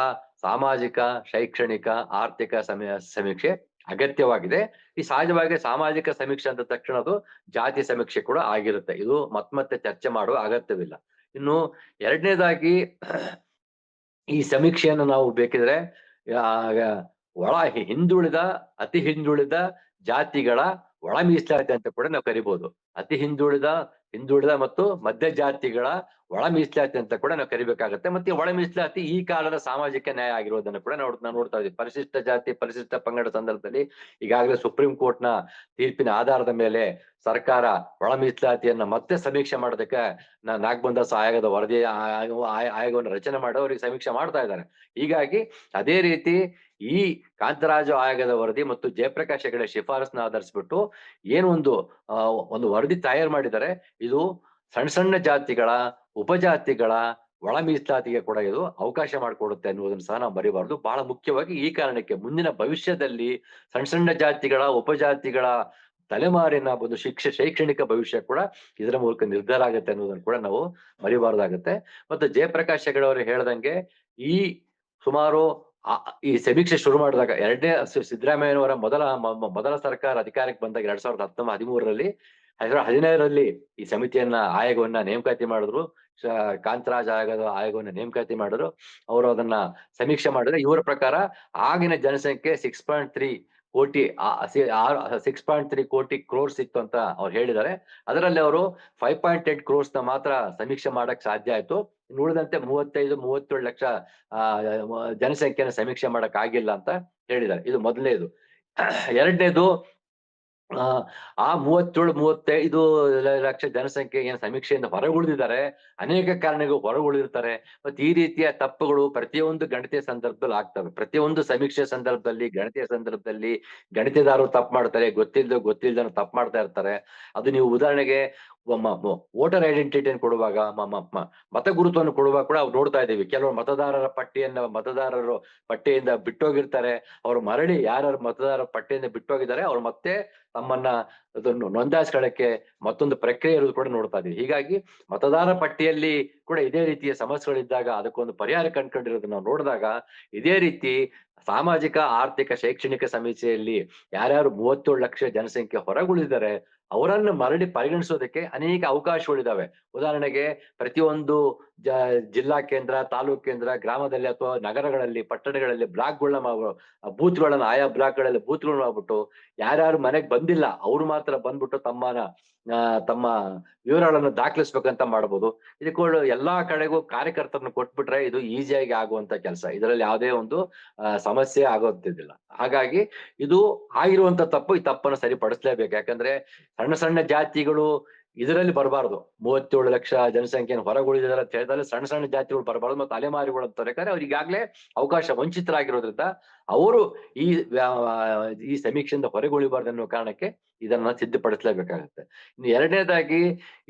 ಸಾಮಾಜಿಕ, ಶೈಕ್ಷಣಿಕ, ಆರ್ಥಿಕ ಸಮಯ, ಸಮೀಕ್ಷೆ ಅಗತ್ಯವಾಗಿದೆ. ಈ ಸಹಜವಾಗಿ ಸಾಮಾಜಿಕ ಸಮೀಕ್ಷೆ ಅಂತ ತಕ್ಷಣ ಅದು ಜಾತಿ ಸಮೀಕ್ಷೆ ಕೂಡ ಆಗಿರುತ್ತೆ. ಇದು ಮತ್ಮತ್ತೆ ಚರ್ಚೆ ಮಾಡುವ ಅಗತ್ಯವಿಲ್ಲ. ಇನ್ನು ಎರಡನೇದಾಗಿ ಈ ಸಮೀಕ್ಷೆಯನ್ನು ನಾವು ಬೇಕಿದ್ರೆ ಒಳ ಹಿಂದುಳಿದ, ಅತಿ ಹಿಂದುಳಿದ ಜಾತಿಗಳ ಒಳ ಮೀಸಲಾತಿ ಅಂತ ಕೂಡ ನಾವು ಕರಿಬಹುದು ಅತಿ ಹಿಂದುಳಿದ ಹಿಂದುಳಿದ ಮತ್ತು ಮಧ್ಯ ಜಾತಿಗಳ ಒಳ ಮೀಸಲಾತಿ ಅಂತ ಕೂಡ ನಾವು ಕರಿಬೇಕಾಗತ್ತೆ. ಮತ್ತೆ ಒಳ ಮೀಸಲಾತಿ ಈ ಕಾಲದ ಸಾಮಾಜಿಕ ನ್ಯಾಯ ಆಗಿರೋದನ್ನ ಕೂಡ ನಾವು ನಾವು ನೋಡ್ತಾ ಇದ್ದೀವಿ. ಪರಿಶಿಷ್ಟ ಜಾತಿ, ಪರಿಶಿಷ್ಟ ಪಂಗಡ ಸಂದರ್ಭದಲ್ಲಿ ಈಗಾಗಲೇ ಸುಪ್ರೀಂ ಕೋರ್ಟ್ನ ತೀರ್ಪಿನ ಆಧಾರದ ಮೇಲೆ ಸರ್ಕಾರ ಒಳ ಮೀಸಲಾತಿಯನ್ನ ಮತ್ತೆ ಸಮೀಕ್ಷೆ ಮಾಡೋದಕ್ಕೆ ನಾ, ನಾಗಬಂಧ ಆಯೋಗದ ವರದಿ ಆಯೋಗ- ಆಯ- ಆಯೋಗವನ್ನು ರಚನೆ ಮಾಡಿ ಅವರಿಗೆ ಸಮೀಕ್ಷೆ ಮಾಡ್ತಾ ಇದ್ದಾರೆ. ಹೀಗಾಗಿ ಅದೇ ರೀತಿ ಈ ಕಾಂತರಾಜು ಆಯೋಗದ ವರದಿ ಮತ್ತು ಜಯಪ್ರಕಾಶ್ ಹೆಗಡೆ ಶಿಫಾರಸ್ನ ಆಧರಿಸ್ಬಿಟ್ಟು ಏನು ಒಂದು ಒಂದು ವರದಿ ತಯಾರು ಮಾಡಿದ್ದಾರೆ. ಇದು ಸಣ್ಣ ಸಣ್ಣ ಜಾತಿಗಳ, ಉಪಜಾತಿಗಳ ಒಳ ಮೀಸಲಾತಿಗೆ ಕೂಡ ಇದು ಅವಕಾಶ ಮಾಡಿಕೊಡುತ್ತೆ ಅನ್ನುವುದನ್ನು ಸಹ ನಾವು ಮರಿಬಾರ್ದು ಬಹಳ ಮುಖ್ಯವಾಗಿ ಈ ಕಾರಣಕ್ಕೆ ಮುಂದಿನ ಭವಿಷ್ಯದಲ್ಲಿ ಸಣ್ಣ ಸಣ್ಣ ಜಾತಿಗಳ, ಉಪಜಾತಿಗಳ ತಲೆಮಾರಿನ ಒಂದು ಶಿಕ್ಷೆ, ಶೈಕ್ಷಣಿಕ ಭವಿಷ್ಯ ಕೂಡ ಇದರ ಮೂಲಕ ನಿರ್ಧಾರ ಆಗುತ್ತೆ ಅನ್ನೋದನ್ನು ಕೂಡ ನಾವು ಮರಿಬಾರ್ದಾಗುತ್ತೆ ಮತ್ತು ಜಯಪ್ರಕಾಶ್ ಹೆಗಡೆ ಅವರು ಹೇಳ್ದಂಗೆ ಈ ಸುಮಾರು ಈ ಸಮೀಕ್ಷೆ ಶುರು ಮಾಡಿದಾಗ ಎರಡನೇ ಸಿದ್ದರಾಮಯ್ಯನವರ ಮೊದಲ ಮೊದಲ ಸರ್ಕಾರ ಅಧಿಕಾರಕ್ಕೆ ಬಂದಾಗ ಎರಡ್ ಸಾವಿರದ ಹತ್ತೊಂಬತ್ತು, ಹದಿಮೂರರಲ್ಲಿ, ಎರಡ್ ಹದಿನೈದರಲ್ಲಿ ಈ ಸಮಿತಿಯನ್ನ, ಆಯೋಗವನ್ನ ನೇಮಕಾತಿ ಮಾಡಿದ್ರು. ಕಾಂತರಾಜ್ ಆಯೋಗದ, ಆಯೋಗವನ್ನ ನೇಮಕಾತಿ ಮಾಡಿದ್ರು. ಅವರು ಅದನ್ನ ಸಮೀಕ್ಷೆ ಮಾಡಿದ್ರೆ. ಇವರ ಪ್ರಕಾರ ಆಗಿನ ಜನಸಂಖ್ಯೆ ಸಿಕ್ಸ್ ಪಾಯಿಂಟ್ ತ್ರೀ ಕೋಟಿ ಸಿಕ್ಸ್ ಪಾಯಿಂಟ್ ತ್ರೀ ಕೋಟಿ ಕ್ರೋರ್ಸ್ ಇತ್ತು ಅಂತ ಅವ್ರು ಹೇಳಿದ್ದಾರೆ. ಅದರಲ್ಲಿ ಅವರು ಫೈವ್ ಪಾಯಿಂಟ್ ಏಟ್ ಕ್ರೋರ್ಸ್ನ ಮಾತ್ರ ಸಮೀಕ್ಷೆ ಮಾಡಕ್ ಸಾಧ್ಯ ಆಯ್ತು. ಉಳಿದಂತೆ ಮೂವತ್ತೈದು, ಮೂವತ್ತೇಳು ಲಕ್ಷ, ಆ ಜನಸಂಖ್ಯೆನ ಸಮೀಕ್ಷೆ ಮಾಡಕ್ ಆಗಿಲ್ಲ ಅಂತ ಹೇಳಿದ್ದಾರೆ. ಇದು ಮೊದಲನೇದು. ಎರಡನೇದು, ಆ ಮೂವತ್ತೇಳು, ಮೂವತ್ತೈದು ಲಕ್ಷ ಜನಸಂಖ್ಯೆ ಏನು ಸಮೀಕ್ಷೆಯಿಂದ ಹೊರಗುಳಿದಿದ್ದಾರೆ. ಅನೇಕ ಕಾರಣಗಳು ಹೊರಗುಳಿದಿರ್ತಾರೆ. ಮತ್ತೆ ಈ ರೀತಿಯ ತಪ್ಪುಗಳು ಪ್ರತಿಯೊಂದು ಗಣಿತ ಸಂದರ್ಭದಲ್ಲಿ ಆಗ್ತವೆ. ಪ್ರತಿಯೊಂದು ಸಮೀಕ್ಷೆ ಸಂದರ್ಭದಲ್ಲಿ ಗಣಿತ ಸಂದರ್ಭದಲ್ಲಿ ಗಣಿತದಾರರು ತಪ್ಪು ಮಾಡ್ತಾರೆ. ಗೊತ್ತಿಲ್ಲದ ಗೊತ್ತಿಲ್ಲದ ತಪ್ಪು ಮಾಡ್ತಾ ಇರ್ತಾರೆ. ಅದು ನೀವು ಉದಾಹರಣೆಗೆ ವೋಟರ್ ಐಡೆಂಟಿಟಿಯನ್ನು ಕೊಡುವಾಗ ಮತ ಗುರುತವನ್ನು ಕೊಡುವಾಗ ಕೂಡ ಅವ್ರು ನೋಡ್ತಾ ಇದ್ದೀವಿ. ಕೆಲವರು ಮತದಾರರ ಪಟ್ಟಿಯನ್ನ, ಮತದಾರರು ಪಟ್ಟಿಯಿಂದ ಬಿಟ್ಟೋಗಿರ್ತಾರೆ. ಅವರು ಮರಳಿ ಯಾರು ಮತದಾರರ ಪಟ್ಟಿಯಿಂದ ಬಿಟ್ಟೋಗಿದ್ದಾರೆ, ಅವ್ರು ಮತ್ತೆ ತಮ್ಮನ್ನ ಅದನ್ನು ನೋಂದಾಯಿಸ್ಕೊಳ್ಳಕ್ಕೆ ಮತ್ತೊಂದು ಪ್ರಕ್ರಿಯೆ ಇರೋದು ಕೂಡ ನೋಡ್ತಾ ಇದೀವಿ ಹೀಗಾಗಿ ಮತದಾರ ಪಟ್ಟಿಯಲ್ಲಿ ಕೂಡ ಇದೇ ರೀತಿಯ ಸಮಸ್ಯೆಗಳಿದ್ದಾಗ, ಅದಕ್ಕೊಂದು ಪರಿಹಾರ ಕಂಡ್ಕೊಂಡಿರೋದನ್ನ ನಾವು ನೋಡಿದಾಗ, ಇದೇ ರೀತಿ ಸಾಮಾಜಿಕ, ಆರ್ಥಿಕ, ಶೈಕ್ಷಣಿಕ ಸಮೀಕ್ಷೆಯಲ್ಲಿ ಯಾರ್ಯಾರು ಮೂವತ್ತೇಳು ಲಕ್ಷ ಜನಸಂಖ್ಯೆ ಹೊರಗುಳಿದಿದ್ದಾರೆ ಅವರನ್ನು ಮರಳಿ ಪರಿಗಣಿಸೋದಕ್ಕೆ ಅನೇಕ ಅವಕಾಶಗಳಿದಾವೆ. ಉದಾಹರಣೆಗೆ ಪ್ರತಿಯೊಂದು ಜ, ಜಿಲ್ಲಾ ಕೇಂದ್ರ, ತಾಲೂಕ್ ಕೇಂದ್ರ, ಗ್ರಾಮದಲ್ಲಿ ಅಥವಾ ನಗರಗಳಲ್ಲಿ, ಪಟ್ಟಣಗಳಲ್ಲಿ ಬ್ಲಾಕ್ಗಳನ್ನ ಬೂತ್ಗಳನ್ನ, ಆಯಾ ಬ್ಲಾಕ್ಗಳಲ್ಲಿ ಬೂತ್ಗಳನ್ನ ಮಾಡ್ಬಿಟ್ಟು ಯಾರ್ಯಾರು ಮನೆಗ್ ಬಂದಿಲ್ಲ, ಅವ್ರು ಮಾತ್ರ ಬಂದ್ಬಿಟ್ಟು ತಮ್ಮನ ತಮ್ಮ ವಿವರಗಳನ್ನು ದಾಖಲಿಸ್ಬೇಕಂತ ಮಾಡ್ಬೋದು. ಇದಕ್ಕೂ ಎಲ್ಲಾ ಕಡೆಗೂ ಕಾರ್ಯಕರ್ತರನ್ನು ಕೊಟ್ಬಿಟ್ರೆ ಇದು ಈಸಿಯಾಗಿ ಆಗುವಂತ ಕೆಲಸ. ಇದರಲ್ಲಿ ಯಾವುದೇ ಒಂದು ಸಮಸ್ಯೆ ಆಗೋದಿಲ್ಲ ಹಾಗಾಗಿ ಇದು ಆಗಿರುವಂತ ತಪ್ಪು ಈ ತಪ್ಪನ್ನು ಸರಿಪಡಿಸ್ಲೇಬೇಕು. ಯಾಕಂದ್ರೆ ಸಣ್ಣ ಸಣ್ಣ ಜಾತಿಗಳು ಇದರಲ್ಲಿ ಬರಬಾರ್ದು. ಮೂವತ್ತೇಳು ಲಕ್ಷ ಜನಸಂಖ್ಯೆಯನ್ನು ಹೊರಗುಳಿದಿದ್ದಾರೆ ಅಂತ ಹೇಳಿದ್ರೆ ಸಣ್ಣ ಸಣ್ಣ ಜಾತಿಗಳು ಬರಬಾರ್ದು ಮತ್ತು ಅಲೆಮಾರಿಗಳು ಅಂತ ಯಾಕಂದ್ರೆ ಅವ್ರಿಗಾಗಲೇ ಅವಕಾಶ ವಂಚಿತರಾಗಿರೋದ್ರಿಂದ ಅವರು ಈ ಈ ಸಮೀಕ್ಷೆಯಿಂದ ಹೊರಗುಳಿಬಾರ್ದು ಅನ್ನೋ ಕಾರಣಕ್ಕೆ ಇದನ್ನ ಸಿದ್ಧಪಡಿಸಲೇಬೇಕಾಗುತ್ತೆ. ಇನ್ನು ಎರಡನೇದಾಗಿ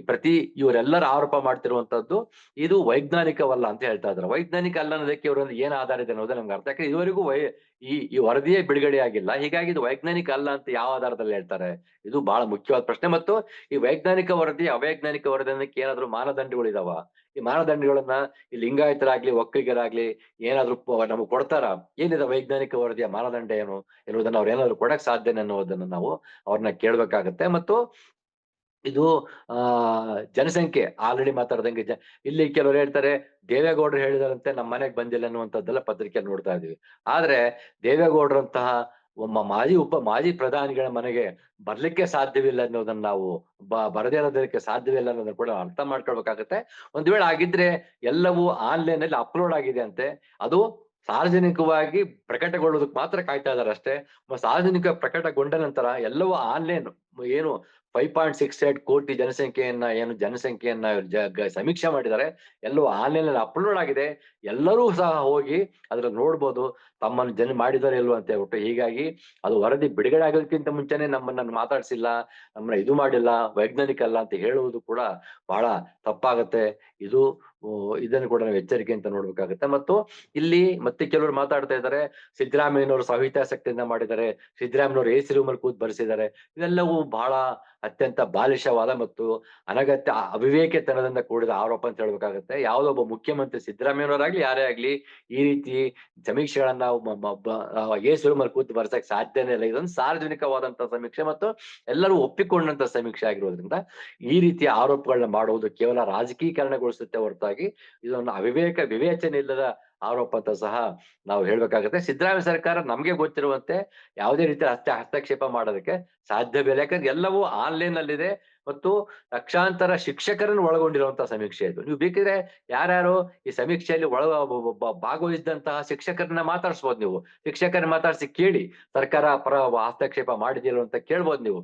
ಪ್ರತಿ ಇವರೆಲ್ಲರೂ ಆರೋಪ ಮಾಡ್ತಿರುವಂತದ್ದು ಇದು ವೈಜ್ಞಾನಿಕವಲ್ಲ ಅಂತ ಹೇಳ್ತಾ ಇದ್ದಾರೆ. ವೈಜ್ಞಾನಿಕ ಅಲ್ಲ ಅನ್ನೋದಕ್ಕೆ ಇವರಲ್ಲಿ ಏನ್ ಆಧಾರ ಇದೆ ಅನ್ನೋದು ನಮ್ಗೆ ಅರ್ಥ ಯಾಕಂದ್ರೆ ಇದುವರೆಗೂ ವೈ ಈ ಈ ವರದಿಯೇ ಬಿಡುಗಡೆ ಆಗಿಲ್ಲ. ಹೀಗಾಗಿ ಇದು ವೈಜ್ಞಾನಿಕ ಅಲ್ಲ ಅಂತ ಯಾವ ಆಧಾರದಲ್ಲಿ ಹೇಳ್ತಾರೆ? ಇದು ಬಹಳ ಮುಖ್ಯವಾದ ಪ್ರಶ್ನೆ. ಮತ್ತು ಈ ವೈಜ್ಞಾನಿಕ ವರದಿ, ಅವೈಜ್ಞಾನಿಕ ವರದಿ ಅನ್ನಕ್ಕೆ ಏನಾದ್ರು ಮಾನದಂಡಗಳು ಇದಾವ? ಈ ಮಾನದಂಡಗಳನ್ನ ಈ ಲಿಂಗಾಯತರಾಗ್ಲಿ, ಒಕ್ಕಲಿಗರಾಗ್ಲಿ ಏನಾದ್ರು ನಮಗೆ ಕೊಡ್ತಾರ? ಏನಿದೆ ವೈಜ್ಞಾನಿಕ ವರದಿಯ ಮಾನದಂಡ ಏನು ಎನ್ನುವುದನ್ನ ಅವ್ರು ಏನಾದ್ರು ಕೊಡಕ್ ಸಾಧ್ಯನೆ ಅನ್ನೋದನ್ನ ನಾವು ಅವ್ರನ್ನ ಕೇಳ್ಬೇಕಾಗತ್ತೆ. ಮತ್ತು ಇದು, ಆ, ಜನಸಂಖ್ಯೆ ಆಲ್ರೆಡಿ ಮಾತಾಡ್ದಂಗೆ ಇಲ್ಲಿ ಕೆಲವರು ಹೇಳ್ತಾರೆ, ದೇವೇಗೌಡರು ಹೇಳಿದಾರಂತೆ ನಮ್ಮ ಮನೆಗೆ ಬಂದಿಲ್ಲ ಅನ್ನುವಂಥದ್ದೆಲ್ಲ ಪತ್ರಿಕೆ ನೋಡ್ತಾ ಇದೀವಿ. ಆದ್ರೆ ದೇವೇಗೌಡರಂತಹ ಒಮ್ಮ ಮಾಜಿ, ಒಬ್ಬ ಮಾಜಿ ಪ್ರಧಾನಿಗಳ ಮನೆಗೆ ಬರ್ಲಿಕ್ಕೆ ಸಾಧ್ಯವಿಲ್ಲ ಅನ್ನೋದನ್ನ ನಾವು ಬ, ಬರದೇ ಇರೋದಕ್ಕೆ ಸಾಧ್ಯವಿಲ್ಲ ಅನ್ನೋದನ್ನ ಕೂಡ ಅರ್ಥ ಮಾಡ್ಕೊಳ್ಬೇಕಾಗತ್ತೆ. ಒಂದ್ ವೇಳೆ ಆಗಿದ್ರೆ ಎಲ್ಲವೂ ಆನ್ಲೈನ್ ಅಲ್ಲಿ ಅಪ್ಲೋಡ್ ಆಗಿದೆ ಅಂತೆ, ಅದು ಸಾರ್ವಜನಿಕವಾಗಿ ಪ್ರಕಟಗೊಳ್ಳೋದಕ್ಕೆ ಮಾತ್ರ ಕಾಯ್ತಾ ಇದಾರೆ ಅಷ್ಟೇ. ಸಾರ್ವಜನಿಕ ಪ್ರಕಟಗೊಂಡ ನಂತರ ಎಲ್ಲವೂ ಆನ್ಲೈನ್, ಏನು ಫೈವ್ ಪಾಯಿಂಟ್ ಸಿಕ್ಸ್ ಏಟ್ ಕೋಟಿ ಜನಸಂಖ್ಯೆಯನ್ನ ಏನು ಜನಸಂಖ್ಯೆಯನ್ನ ಸಮೀಕ್ಷೆ ಮಾಡಿದ್ದಾರೆ. ಎಲ್ಲವೂ ಆನ್ಲೈನ್ ಅಲ್ಲಿ ಅಪ್ಲೋಡ್ ಆಗಿದೆ. ಎಲ್ಲರೂ ಸಹ ಹೋಗಿ ಅದ್ರ ನೋಡ್ಬೋದು ತಮ್ಮನ್ನು ಜನ ಮಾಡಿದಾರೆ ಇಲ್ವೋ ಅಂತ ಹೇಳ್ಬಿಟ್ಟು. ಹೀಗಾಗಿ ಅದು ವರದಿ ಬಿಡುಗಡೆ ಆಗೋದಕ್ಕಿಂತ ಮುಂಚೆನೆ ನಮ್ಮನ್ನ ಮಾತಾಡ್ಸಿಲ್ಲ, ನಮ್ಮನ್ನ ಇದು ಮಾಡಿಲ್ಲ, ವೈಜ್ಞಾನಿಕ ಅಲ್ಲ ಅಂತ ಹೇಳುವುದು ಕೂಡ ಬಹಳ ತಪ್ಪಾಗತ್ತೆ. ಇದು ಇದನ್ನು ಕೂಡ ನಾವು ಎಚ್ಚರಿಕೆ ಅಂತ ನೋಡ್ಬೇಕಾಗತ್ತೆ. ಮತ್ತು ಇಲ್ಲಿ ಮತ್ತೆ ಕೆಲವರು ಮಾತಾಡ್ತಾ ಇದ್ದಾರೆ. ಸಿದ್ದರಾಮಯ್ಯನವರು ಸಾಹಿತ್ಯಾಸಕ್ತಿಯಿಂದ ಮಾಡಿದ್ದಾರೆ. ಸಿದ್ದರಾಮಯ್ಯನವರು ಎ ಸಿ ರೂಮಲ್ಲಿ ಕೂತ್ ಬರೆಸಿದ್ದಾರೆ. ಇವೆಲ್ಲವೂ ಬಹಳ ಅತ್ಯಂತ ಬಾಲಿಶವಾದ ಮತ್ತು ಅನಗತ್ಯ ಅವಿವೇಕತನದಿಂದ ಕೂಡಿದ ಆರೋಪ ಅಂತ ಹೇಳ್ಬೇಕಾಗತ್ತೆ. ಯಾವುದೋ ಒಬ್ಬ ಮುಖ್ಯಮಂತ್ರಿ ಸಿದ್ದರಾಮಯ್ಯನವರಾಗ್ಲಿ, ಯಾರೇ ಆಗ್ಲಿ, ಈ ರೀತಿ ಸಮೀಕ್ಷೆಗಳನ್ನ ಏಸುರು ಮೇಲೆ ಕೂತು ಬರ್ಸಕ್ ಸಾಧ್ಯನೇ ಇಲ್ಲ. ಇದೊಂದು ಸಾರ್ವಜನಿಕವಾದಂತ ಸಮೀಕ್ಷೆ ಮತ್ತು ಎಲ್ಲರೂ ಒಪ್ಪಿಕೊಂಡಂತ ಸಮೀಕ್ಷೆ ಆಗಿರೋದ್ರಿಂದ ಈ ರೀತಿಯ ಆರೋಪಗಳನ್ನ ಮಾಡುವುದು ಕೇವಲ ರಾಜಕೀಕರಣಗೊಳಿಸುತ್ತೆ ಹೊರತಾಗಿ ಇದೊಂದು ಅವಿವೇಕ ವಿವೇಚನೆ ಇಲ್ಲದ ಆರೋಪ ಅಂತ ಸಹ ನಾವು ಹೇಳ್ಬೇಕಾಗತ್ತೆ. ಸಿದ್ದರಾಮಯ್ಯ ಸರ್ಕಾರ ನಮ್ಗೆ ಗೊತ್ತಿರುವಂತೆ ಯಾವುದೇ ರೀತಿಯ ಹಸ್ತ ಹಸ್ತಕ್ಷೇಪ ಮಾಡೋದಕ್ಕೆ ಸಾಧ್ಯವಿಲ್ಲ ಯಾಕಂದ್ರೆ ಎಲ್ಲವೂ ಆನ್ಲೈನ್ ಅಲ್ಲಿದೆ ಮತ್ತು ಲಕ್ಷಾಂತರ ಶಿಕ್ಷಕರನ್ನು ಒಳಗೊಂಡಿರುವಂತಹ ಸಮೀಕ್ಷೆ ಇದು. ನೀವು ಬೇಕಿದ್ರೆ ಯಾರ್ಯಾರು ಈ ಸಮೀಕ್ಷೆಯಲ್ಲಿ ಒಳ ಭಾಗವಹಿಸಿದಂತಹ ಶಿಕ್ಷಕರನ್ನ ಮಾತಾಡ್ಸ್ಬೋದು ನೀವು. ಶಿಕ್ಷಕರನ್ನ ಮಾತಾಡ್ಸಿ ಕೇಳಿ ಸರ್ಕಾರ ಪರ ಹಸ್ತಕ್ಷೇಪ ಮಾಡಿದಿರೋ ಅಂತ ಕೇಳ್ಬೋದು ನೀವು.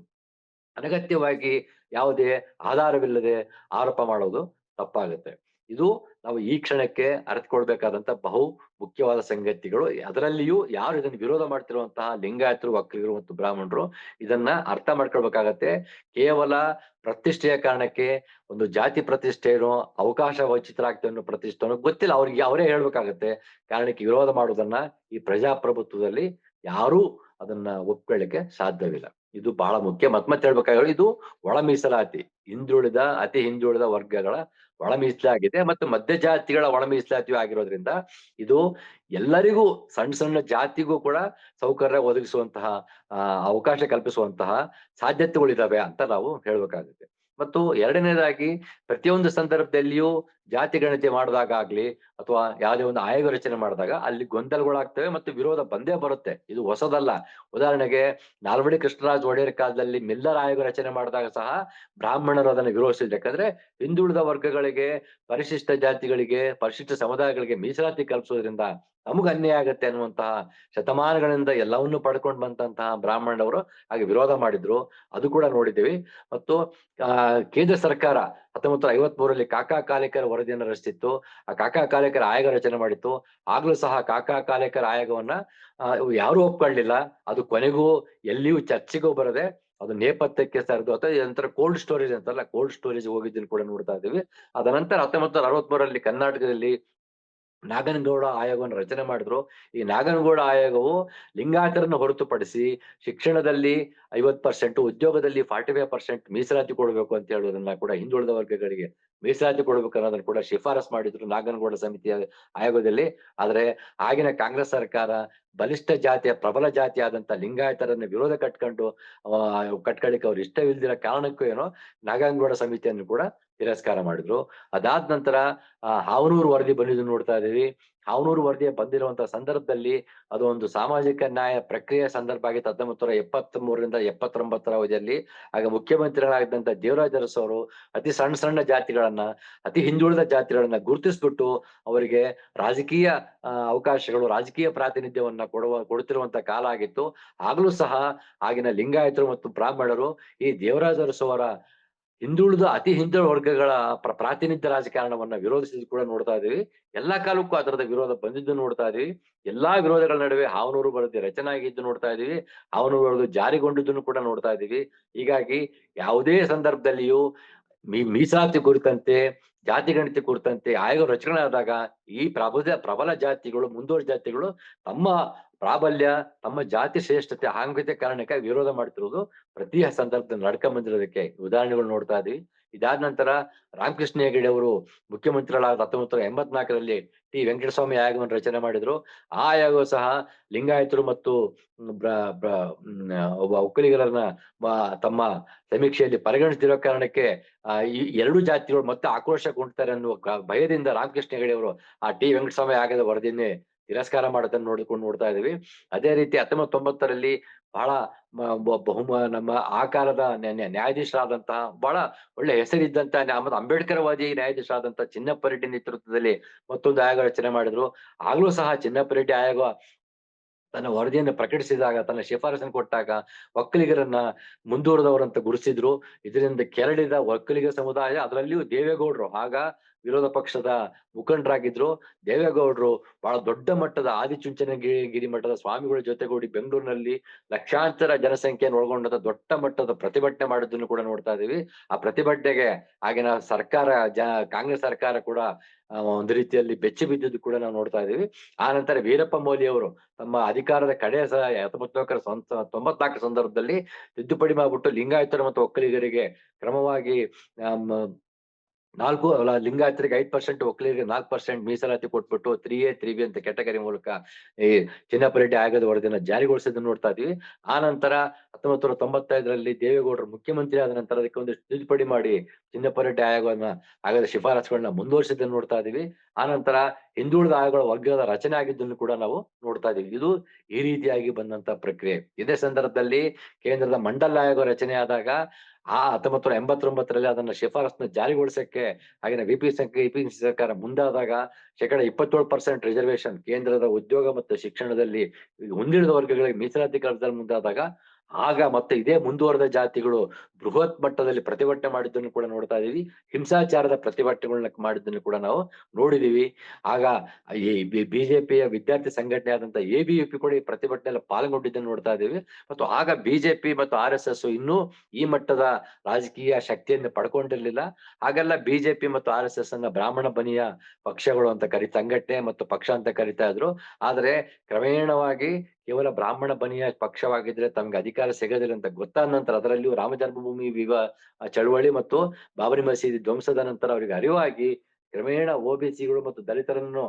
ಅನಗತ್ಯವಾಗಿ ಯಾವುದೇ ಆಧಾರವಿಲ್ಲದೆ ಆರೋಪ ಮಾಡೋದು ತಪ್ಪಾಗುತ್ತೆ. ಇದು ನಾವು ಈ ಕ್ಷಣಕ್ಕೆ ಅರ್ಥಕೊಳ್ಬೇಕಾದಂತ ಬಹು ಮುಖ್ಯವಾದ ಸಂಗತಿಗಳು. ಅದರಲ್ಲಿಯೂ ಯಾರು ಇದನ್ನು ವಿರೋಧ ಮಾಡ್ತಿರುವಂತಹ ಲಿಂಗಾಯತರು, ವಕ್ರಿಗರು ಮತ್ತು ಬ್ರಾಹ್ಮಣರು ಇದನ್ನ ಅರ್ಥ ಮಾಡ್ಕೊಳ್ಬೇಕಾಗತ್ತೆ. ಕೇವಲ ಪ್ರತಿಷ್ಠೆಯ ಕಾರಣಕ್ಕೆ ಒಂದು ಜಾತಿ ಪ್ರತಿಷ್ಠೆನೋ ಅವಕಾಶ ವಂಚಿತರಾಗ್ತದೆ ಅನ್ನೋ ಪ್ರತಿಷ್ಠೆನೋ ಗೊತ್ತಿಲ್ಲ. ಅವ್ರಿಗೆ ಅವರೇ ಹೇಳ್ಬೇಕಾಗತ್ತೆ. ಕಾರಣಕ್ಕೆ ವಿರೋಧ ಮಾಡೋದನ್ನ ಈ ಪ್ರಜಾಪ್ರಭುತ್ವದಲ್ಲಿ ಯಾರೂ ಅದನ್ನ ಒಪ್ಕೊಳ್ಳಿಕ್ಕೆ ಸಾಧ್ಯವಿಲ್ಲ. ಇದು ಬಹಳ ಮುಖ್ಯ. ಮತ್ ಮತ್ತೆ ಹೇಳ್ಬೇಕಾಗಿರೋ ಇದು ಒಳ ಮೀಸಲಾತಿ ಹಿಂದುಳಿದ, ಅತಿ ಹಿಂದುಳಿದ ವರ್ಗಗಳ ಒಳ ಮೀಸಲಾಗಿದೆ ಮತ್ತು ಮಧ್ಯ ಜಾತಿಗಳ ಒಳ ಮೀಸಲಾತಿಯೂ ಆಗಿರೋದ್ರಿಂದ ಇದು ಎಲ್ಲರಿಗೂ, ಸಣ್ಣ ಸಣ್ಣ ಜಾತಿಗೂ ಕೂಡ ಸೌಕರ್ಯ ಒದಗಿಸುವಂತಹ ಅವಕಾಶ ಕಲ್ಪಿಸುವಂತಹ ಸಾಧ್ಯತೆಗಳಿದಾವೆ ಅಂತ ನಾವು ಹೇಳ್ಬೇಕಾಗುತ್ತೆ. ಮತ್ತು ಎರಡನೇದಾಗಿ ಪ್ರತಿಯೊಂದು ಸಂದರ್ಭದಲ್ಲಿಯೂ ಜಾತಿ ಗಣತಿ ಮಾಡಿದಾಗ ಆಗ್ಲಿ ಅಥವಾ ಯಾವುದೇ ಒಂದು ಆಯೋಗ ರಚನೆ ಮಾಡಿದಾಗ ಅಲ್ಲಿ ಗೊಂದಲಗಳಾಗ್ತವೆ ಮತ್ತು ವಿರೋಧ ಬಂದೇ ಬರುತ್ತೆ. ಇದು ಹೊಸದಲ್ಲ. ಉದಾಹರಣೆಗೆ ನಾಲ್ವಡಿ ಕೃಷ್ಣರಾಜ್ ಒಡೆಯರ್ ಕಾಲದಲ್ಲಿ ಮಿಲ್ಲರ್ ಆಯೋಗ ರಚನೆ ಮಾಡಿದಾಗ ಸಹ ಬ್ರಾಹ್ಮಣರು ಅದನ್ನು ವಿರೋಧಿಸಿದ್ರು. ಯಾಕಂದ್ರೆ ಹಿಂದುಳಿದ ವರ್ಗಗಳಿಗೆ, ಪರಿಶಿಷ್ಟ ಜಾತಿಗಳಿಗೆ, ಪರಿಶಿಷ್ಟ ಸಮುದಾಯಗಳಿಗೆ ಮೀಸಲಾತಿ ಕಲ್ಪಿಸೋದ್ರಿಂದ ನಮಗ ಅನ್ಯಾಯ ಆಗತ್ತೆ ಅನ್ನುವಂತಹ ಶತಮಾನಗಳಿಂದ ಎಲ್ಲವನ್ನೂ ಪಡ್ಕೊಂಡು ಬಂದಂತಹ ಬ್ರಾಹ್ಮಣರವರು ಹಾಗೆ ವಿರೋಧ ಮಾಡಿದ್ರು. ಅದು ಕೂಡ ನೋಡಿದ್ದೀವಿ. ಮತ್ತು ಕೇಂದ್ರ ಸರ್ಕಾರ ಹತ್ತೊಂಬತ್ತು ನೂರ ಐವತ್ ಮೂರರಲ್ಲಿ ಕಾಕಾ ಕಾಲೇಕರ್ ವರದಿಯನ್ನು ರಚಿಸಿತ್ತು. ಆ ಕಾಕಾ ಕಾಲೇಕರ ಆಯೋಗ ರಚನೆ ಮಾಡಿತ್ತು. ಆಗ್ಲೂ ಸಹ ಕಾಕಾ ಕಾಲೇಕರ ಆಯೋಗವನ್ನ ಯಾರು ಒಪ್ಕೊಳ್ಳಿಲ್ಲ ಅದು ಕೊನೆಗೂ ಎಲ್ಲಿಯೂ ಚರ್ಚೆಗೂ ಬರದೆ ಅದು ನೇಪಥ್ಯಕ್ಕೆ ಸರಿದು ಅಥವಾ ನಂತರ ಕೋಲ್ಡ್ ಸ್ಟೋರೇಜ್ ಅಂತಲ್ಲ, ಕೋಲ್ಡ್ ಸ್ಟೋರೇಜ್ ಹೋಗಿದ್ದನ್ನು ಕೂಡ ನೋಡ್ತಾ ಇದ್ದೀವಿ. ಅದ ನಂತರ ಹತ್ತೊಂಬತ್ತು ನೂರ ಅರವತ್ಮೂರರಲ್ಲಿ ಕರ್ನಾಟಕದಲ್ಲಿ ನಾಗನಗೌಡ ಆಯೋಗವನ್ನು ರಚನೆ ಮಾಡಿದ್ರು. ಈ ನಾಗನಗೌಡ ಆಯೋಗವು ಲಿಂಗಾಯತರನ್ನು ಹೊರತುಪಡಿಸಿ ಶಿಕ್ಷಣದಲ್ಲಿ ಐವತ್ ಪರ್ಸೆಂಟ್ ಉದ್ಯೋಗದಲ್ಲಿ ಫಾರ್ಟಿ ಫೈವ್ ಪರ್ಸೆಂಟ್ ಮೀಸಲಾತಿ ಕೊಡಬೇಕು ಅಂತ ಹೇಳೋದನ್ನ ಕೂಡ ಹಿಂದುಳಿದ ವರ್ಗಗಳಿಗೆ ಮೀಸಲಾತಿ ಕೊಡಬೇಕು ಅನ್ನೋದನ್ನ ಕೂಡ ಶಿಫಾರಸ್ ಮಾಡಿದ್ರು ನಾಗನಗೌಡ ಸಮಿತಿಯ ಆಯೋಗದಲ್ಲಿ. ಆದರೆ ಆಗಿನ ಕಾಂಗ್ರೆಸ್ ಸರ್ಕಾರ ಬಲಿಷ್ಠ ಜಾತಿಯ, ಪ್ರಬಲ ಜಾತಿ ಆದಂತ ಲಿಂಗಾಯತರನ್ನ ವಿರೋಧ ಕಟ್ಕೊಂಡು ಕಟ್ಕೊಳ್ಳಿಕ್ಕೆ ಅವ್ರು ಇಷ್ಟವಿಲ್ದಿರೋ ಕಾರಣಕ್ಕೂ ಏನೋ ನಾಗನಗೌಡ ಸಮಿತಿಯನ್ನು ಕೂಡ ತಿರಸ್ಕಾರ ಮಾಡಿದ್ರು. ಅದಾದ ನಂತರ ಹಾವನೂರು ವರದಿ ಬಂದಿದ್ದು ನೋಡ್ತಾ ಇದೀವಿ ಹಾವನೂರು ವರದಿ ಬಂದಿರುವಂತಹ ಸಂದರ್ಭದಲ್ಲಿ ಅದು ಒಂದು ಸಾಮಾಜಿಕ ನ್ಯಾಯ ಪ್ರಕ್ರಿಯೆ ಸಂದರ್ಭ ಆಗಿತ್ತು. ಹತ್ತೊಂಬತ್ತು ನೂರ ಎಪ್ಪತ್ತ್ ಮೂರರಿಂದ ಎಪ್ಪತ್ತೊಂಬತ್ತರ ಅವಧಿಯಲ್ಲಿ. ಆಗ ಮುಖ್ಯಮಂತ್ರಿಗಳಾಗಿದ್ದಂತ ದೇವರಾಜ ಅರಸು ಅವರು ಅತಿ ಸಣ್ಣ ಸಣ್ಣ ಜಾತಿಗಳನ್ನ, ಅತಿ ಹಿಂದುಳಿದ ಜಾತಿಗಳನ್ನ ಗುರುತಿಸ್ಬಿಟ್ಟು ಅವರಿಗೆ ರಾಜಕೀಯ ಅವಕಾಶಗಳು, ರಾಜಕೀಯ ಪ್ರಾತಿನಿಧ್ಯವನ್ನ ಕೊಡುವ, ಕೊಡುತ್ತಿರುವಂತ ಕಾಲ ಆಗಿತ್ತು. ಆಗ್ಲೂ ಸಹ ಆಗಿನ ಲಿಂಗಾಯತರು ಮತ್ತು ಬ್ರಾಹ್ಮಣರು ಈ ದೇವರಾಜ ಅರಸು ಅವರ ಹಿಂದುಳಿದ ಅತಿ ಹಿಂದುಳಿದ ವರ್ಗಗಳ ಪ್ರ- ಪ್ರಾತಿನಿಧ್ಯ ರಾಜಕಾರಣವನ್ನ ವಿರೋಧಿಸಿದ್ ಕೂಡ ನೋಡ್ತಾ ಇದೀವಿ. ಎಲ್ಲಾ ಕಾಲಕ್ಕೂ ಅದರದ ವಿರೋಧ ಬಂದಿದ್ದು ನೋಡ್ತಾ ಇದೀವಿ. ಎಲ್ಲಾ ವಿರೋಧಗಳ ನಡುವೆ ಹಾವನೂರು ವರದಿ ರಚನೆ ಆಗಿದ್ದು ನೋಡ್ತಾ ಇದೀವಿ. ಹಾವನೂರು ಬರದು ಜಾರಿಗೊಂಡಿದ್ದನ್ನು ಕೂಡ ನೋಡ್ತಾ ಇದೀವಿ. ಹೀಗಾಗಿ ಯಾವುದೇ ಸಂದರ್ಭದಲ್ಲಿಯೂ ಮೀ, ಮೀಸಲಾತಿ ಕುರಿತಂತೆ, ಜಾತಿ ಗಣತಿ ಕುರಿತಂತೆ, ಆಯೋಗ ರಚನೆ ಆದಾಗ ಈ ಪ್ರಬಲ ಪ್ರಬಲ ಜಾತಿಗಳು, ಮುಂದುವರಿದ ಜಾತಿಗಳು ತಮ್ಮ ಪ್ರಾಬಲ್ಯ, ತಮ್ಮ ಜಾತಿ ಶ್ರೇಷ್ಠತೆ, ಆಂಗಿಕ ಕಾರಣಕ್ಕೆ ವಿರೋಧ ಮಾಡ್ತಿರೋದು ಪ್ರತಿ ಸಂದರ್ಭದಲ್ಲಿ ನಡ್ಕೊಂಡ್ ಬಂದಿರೋದಕ್ಕೆ ಉದಾಹರಣೆಗಳು ನೋಡ್ತಾ ಇದೀವಿ. ಇದಾದ ನಂತರ ರಾಮಕೃಷ್ಣ ಹೆಗಡೆ ಅವರು ಮುಖ್ಯಮಂತ್ರಿಗಳಾದ ಹತ್ತೊಂಬತ್ತು ನೂರ ಎಂಬತ್ನಾಲ್ಕರಲ್ಲಿ ಟಿ. ವೆಂಕಟಸ್ವಾಮಿ ಆಯೋಗವನ್ನು ರಚನೆ ಮಾಡಿದ್ರು. ಆ ಆಯೋಗ ಸಹ ಲಿಂಗಾಯತರು ಮತ್ತು ಒಬ್ಬ ಒಕ್ಕಲಿಗರನ್ನ ತಮ್ಮ ಸಮೀಕ್ಷೆಯಲ್ಲಿ ಪರಿಗಣಿಸದಿರೋ ಕಾರಣಕ್ಕೆ ಈ ಎರಡು ಜಾತಿಗಳು ಮತ್ತೆ ಆಕ್ರೋಶಗೊಂಡ್ತಾರೆ ಅನ್ನುವ ಭಯದಿಂದ ರಾಮಕೃಷ್ಣ ಹೆಗಡೆ ಅವರು ಆ ಟಿ. ವೆಂಕಟಸ್ವಾಮಿ ಆಯೋಗದ ವರದಿಯನ್ನೇ ತಿರಸ್ಕಾರ ಮಾಡೋದನ್ನ ನೋಡಿಕೊಂಡು ನೋಡ್ತಾ ಇದೀವಿ ಅದೇ ರೀತಿ ಹತ್ತೊಂಬತ್ತೊಂಬತ್ತರಲ್ಲಿ ಬಹಳ ಬಹುಮ, ನಮ್ಮ ಆ ಕಾಲದ ನ್ಯಾ- ನ್ಯಾ- ನ್ಯಾಯಾಧೀಶರಾದಂತಹ ಬಹಳ ಒಳ್ಳೆ ಹೆಸರಿದ್ದಂತಹ ಅಂಬೇಡ್ಕರ್ ಅಂಬೇಡ್ಕರ್ವಾದಿ ನ್ಯಾಯಾಧೀಶರಾದಂತಹ ಚಿನ್ನಪ್ಪ ರೆಡ್ಡಿ ನೇತೃತ್ವದಲ್ಲಿ ಮತ್ತೊಂದು ಆಯೋಗ ರಚನೆ ಮಾಡಿದ್ರು. ಆಗ್ಲೂ ಸಹ ಚಿನ್ನಪ್ಪ ರೆಡ್ಡಿ ಆಯೋಗ ತನ್ನ ವರದಿಯನ್ನು ಪ್ರಕಟಿಸಿದಾಗ, ತನ್ನ ಶಿಫಾರಸನ್ನು ಕೊಟ್ಟಾಗ ಒಕ್ಕಲಿಗರನ್ನ ಮುಂದುವರೆದವರಂತ ಗುರುಸಿದ್ರು ಇದರಿಂದ ಕೆರಳಿದ ಒಕ್ಕಲಿಗ ಸಮುದಾಯ ಅದರಲ್ಲಿಯೂ ದೇವೇಗೌಡರು. ಆಗ ವಿರೋಧ ಪಕ್ಷದ ಮುಖಂಡರಾಗಿದ್ರು, ದೇವೇಗೌಡರು ಬಹಳ ದೊಡ್ಡ ಮಟ್ಟದ ಆದಿಚುಂಚನಗಿರಿ ಗಿರಿ ಮಠದ ಸ್ವಾಮಿಗಳ ಜೊತೆಗೂಡಿ ಬೆಂಗಳೂರಿನಲ್ಲಿ ಲಕ್ಷಾಂತರ ಜನಸಂಖ್ಯೆಯನ್ನು ಒಳಗೊಂಡಂತ ದೊಡ್ಡ ಮಟ್ಟದ ಪ್ರತಿಭಟನೆ ಮಾಡಿದ್ದನ್ನು ಕೂಡ ನೋಡ್ತಾ ಇದೀವಿ. ಆ ಪ್ರತಿಭಟನೆಗೆ ಆಗಿನ ಸರ್ಕಾರ, ಜ, ಕಾಂಗ್ರೆಸ್ ಸರ್ಕಾರ ಕೂಡ ಒಂದು ರೀತಿಯಲ್ಲಿ ಬೆಚ್ಚಿ ಬಿದ್ದಿದ್ದು ಕೂಡ ನಾವು ನೋಡ್ತಾ ಇದೀವಿ. ಆ ನಂತರ ವೀರಪ್ಪ ಮೋಲಿ ಅವರು ತಮ್ಮ ಅಧಿಕಾರದ ಕಡೆಯ ಸ ತೊಂಬತ್ನಾಲ್ಕರ ಸ್ವಂತ ತೊಂಬತ್ನಾಲ್ಕು ಸಂದರ್ಭದಲ್ಲಿ ತಿದ್ದುಪಡಿ ಮಾಡ್ಬಿಟ್ಟು ಲಿಂಗಾಯತರು ಮತ್ತು ಒಕ್ಕಲಿಗರಿಗೆ ಕ್ರಮವಾಗಿ ನಾಲ್ಕು ಲಿಂಗಾಯತರಿಗೆ ಐದ್ ಪರ್ಸೆಂಟ್ ಒಕ್ಕಲಿಗರಿಗೆ ನಾಲ್ಕು ಪರ್ಸೆಂಟ್ ಮೀಸಲಾತಿ ಕೊಟ್ಬಿಟ್ಟು ತ್ರೀ ಎ ತ್ರೀ ಬಿ ಅಂತ ಕೆಟಗರಿ ಮೂಲಕ ಈ ಚಿನ್ನಪ್ಪರೆಡ್ಡಿ ಆಯೋಗದ ವರದಿನ ಜಾರಿಗೊಳಿಸಿದ್ದನ್ನು ನೋಡ್ತಾ ಇದೀವಿ. ಆ ನಂತರ ಹತ್ತೊಂಬತ್ತು ನೂರ ತೊಂಬತ್ತೈದರಲ್ಲಿ ದೇವೇಗೌಡರು ಮುಖ್ಯಮಂತ್ರಿ ಆದ ನಂತರ ಅದಕ್ಕೆ ಒಂದು ತಿದ್ದುಪಡಿ ಮಾಡಿ ಚಿನ್ನಪ್ಪರೆಡ್ಡಿ ಆಯೋಗವನ್ನ ಆಗದ ಶಿಫಾರಸುಗಳನ್ನ ಮುಂದುವರಿಸಿದ್ದನ್ನು ನೋಡ್ತಾ ಇದೀವಿ. ಆ ನಂತರ ಹಿಂದುಳಿದ ಆಯೋಗಗಳ ವರ್ಗದ ರಚನೆ ಆಗಿದ್ದನ್ನು ಕೂಡ ನಾವು ನೋಡ್ತಾ ಇದೀವಿ ಇದು ಈ ರೀತಿಯಾಗಿ ಬಂದಂತ ಪ್ರಕ್ರಿಯೆ. ಇದೇ ಸಂದರ್ಭದಲ್ಲಿ ಕೇಂದ್ರದ ಮಂಡಲ ಆಯೋಗ ರಚನೆ ಆದಾಗ ಆ ಹತ್ತೊಂಬತ್ತು ನೂರ ಎಂಬತ್ತೊಂಬತ್ತರಲ್ಲಿ ಅದನ್ನ ಶಿಫಾರಸ್ನ ಜಾರಿಗೊಳಿಸಕ್ಕೆ ಆಗಿನ ವಿ ಪಿ ಪಿ ಸರ್ಕಾರ ಮುಂದಾದಾಗ ಶೇಕಡ ಇಪ್ಪತ್ತೇಳು ಪರ್ಸೆಂಟ್ ರಿಸರ್ವೇಶನ್ ಕೇಂದ್ರದ ಉದ್ಯೋಗ ಮತ್ತು ಶಿಕ್ಷಣದಲ್ಲಿ ಹೊಂದಿಳಿದ ವರ್ಗಗಳಿಗೆ ಮೀಸಲಾತಿ ಕಲ್ಪಿಸಲು ಮುಂದಾದಾಗ ಆಗ ಮತ್ತೆ ಇದೇ ಮುಂದುವರೆದ ಜಾತಿಗಳು ಬೃಹತ್ ಮಟ್ಟದಲ್ಲಿ ಪ್ರತಿಭಟನೆ ಮಾಡಿದ್ದನ್ನು ಕೂಡ ನೋಡ್ತಾ ಇದೀವಿ. ಹಿಂಸಾಚಾರದ ಪ್ರತಿಭಟನೆಗಳನ್ನ ಮಾಡಿದ್ದನ್ನು ಕೂಡ ನಾವು ನೋಡಿದೀವಿ. ಆಗ ಈ ಬಿಜೆಪಿಯ ವಿದ್ಯಾರ್ಥಿ ಸಂಘಟನೆ ಆದಂತ ಎ ಬಿ ಪಿ ಕೂಡ ಈ ಪ್ರತಿಭಟನೆಯಲ್ಲಿ ಪಾಲ್ಗೊಂಡಿದ್ದನ್ನು ನೋಡ್ತಾ ಇದೀವಿ. ಮತ್ತು ಆಗ ಬಿಜೆಪಿ ಮತ್ತು ಆರ್ ಎಸ್ ಎಸ್ ಇನ್ನೂ ಈ ಮಟ್ಟದ ರಾಜಕೀಯ ಶಕ್ತಿಯನ್ನು ಪಡ್ಕೊಂಡಿರ್ಲಿಲ್ಲ. ಹಾಗೆಲ್ಲ ಬಿಜೆಪಿ ಮತ್ತು ಆರ್ ಎಸ್ ಎಸ್ ಅನ್ನ ಬ್ರಾಹ್ಮಣ ಬನಿಯ ಪಕ್ಷಗಳು ಅಂತ ಕರಿ ಸಂಘಟನೆ ಮತ್ತು ಪಕ್ಷ ಅಂತ ಕರಿತಾ ಇದ್ರು. ಆದ್ರೆ ಕ್ರಮೇಣವಾಗಿ ಕೇವಲ ಬ್ರಾಹ್ಮಣ ಬನಿಯ ಪಕ್ಷವಾಗಿದ್ರೆ ತಮ್ಗೆ ಅಧಿಕಾರ ಸಿಗೋದಿಲ್ಲ ಅಂತ ಗೊತ್ತಾದ ನಂತರ ಅದರಲ್ಲಿಯೂ ರಾಮ ಜನ್ಮಭೂಮಿ ವಿವ ಚಳವಳಿ ಮತ್ತು ಬಾಬರಿ ಮಸೀದಿ ಧ್ವಂಸದ ನಂತರ ಅವರಿಗೆ ಅರಿವಾಗಿ ಕ್ರಮೇಣ ಓಬಿಸಿಗಳು ಮತ್ತು ದಲಿತರನ್ನು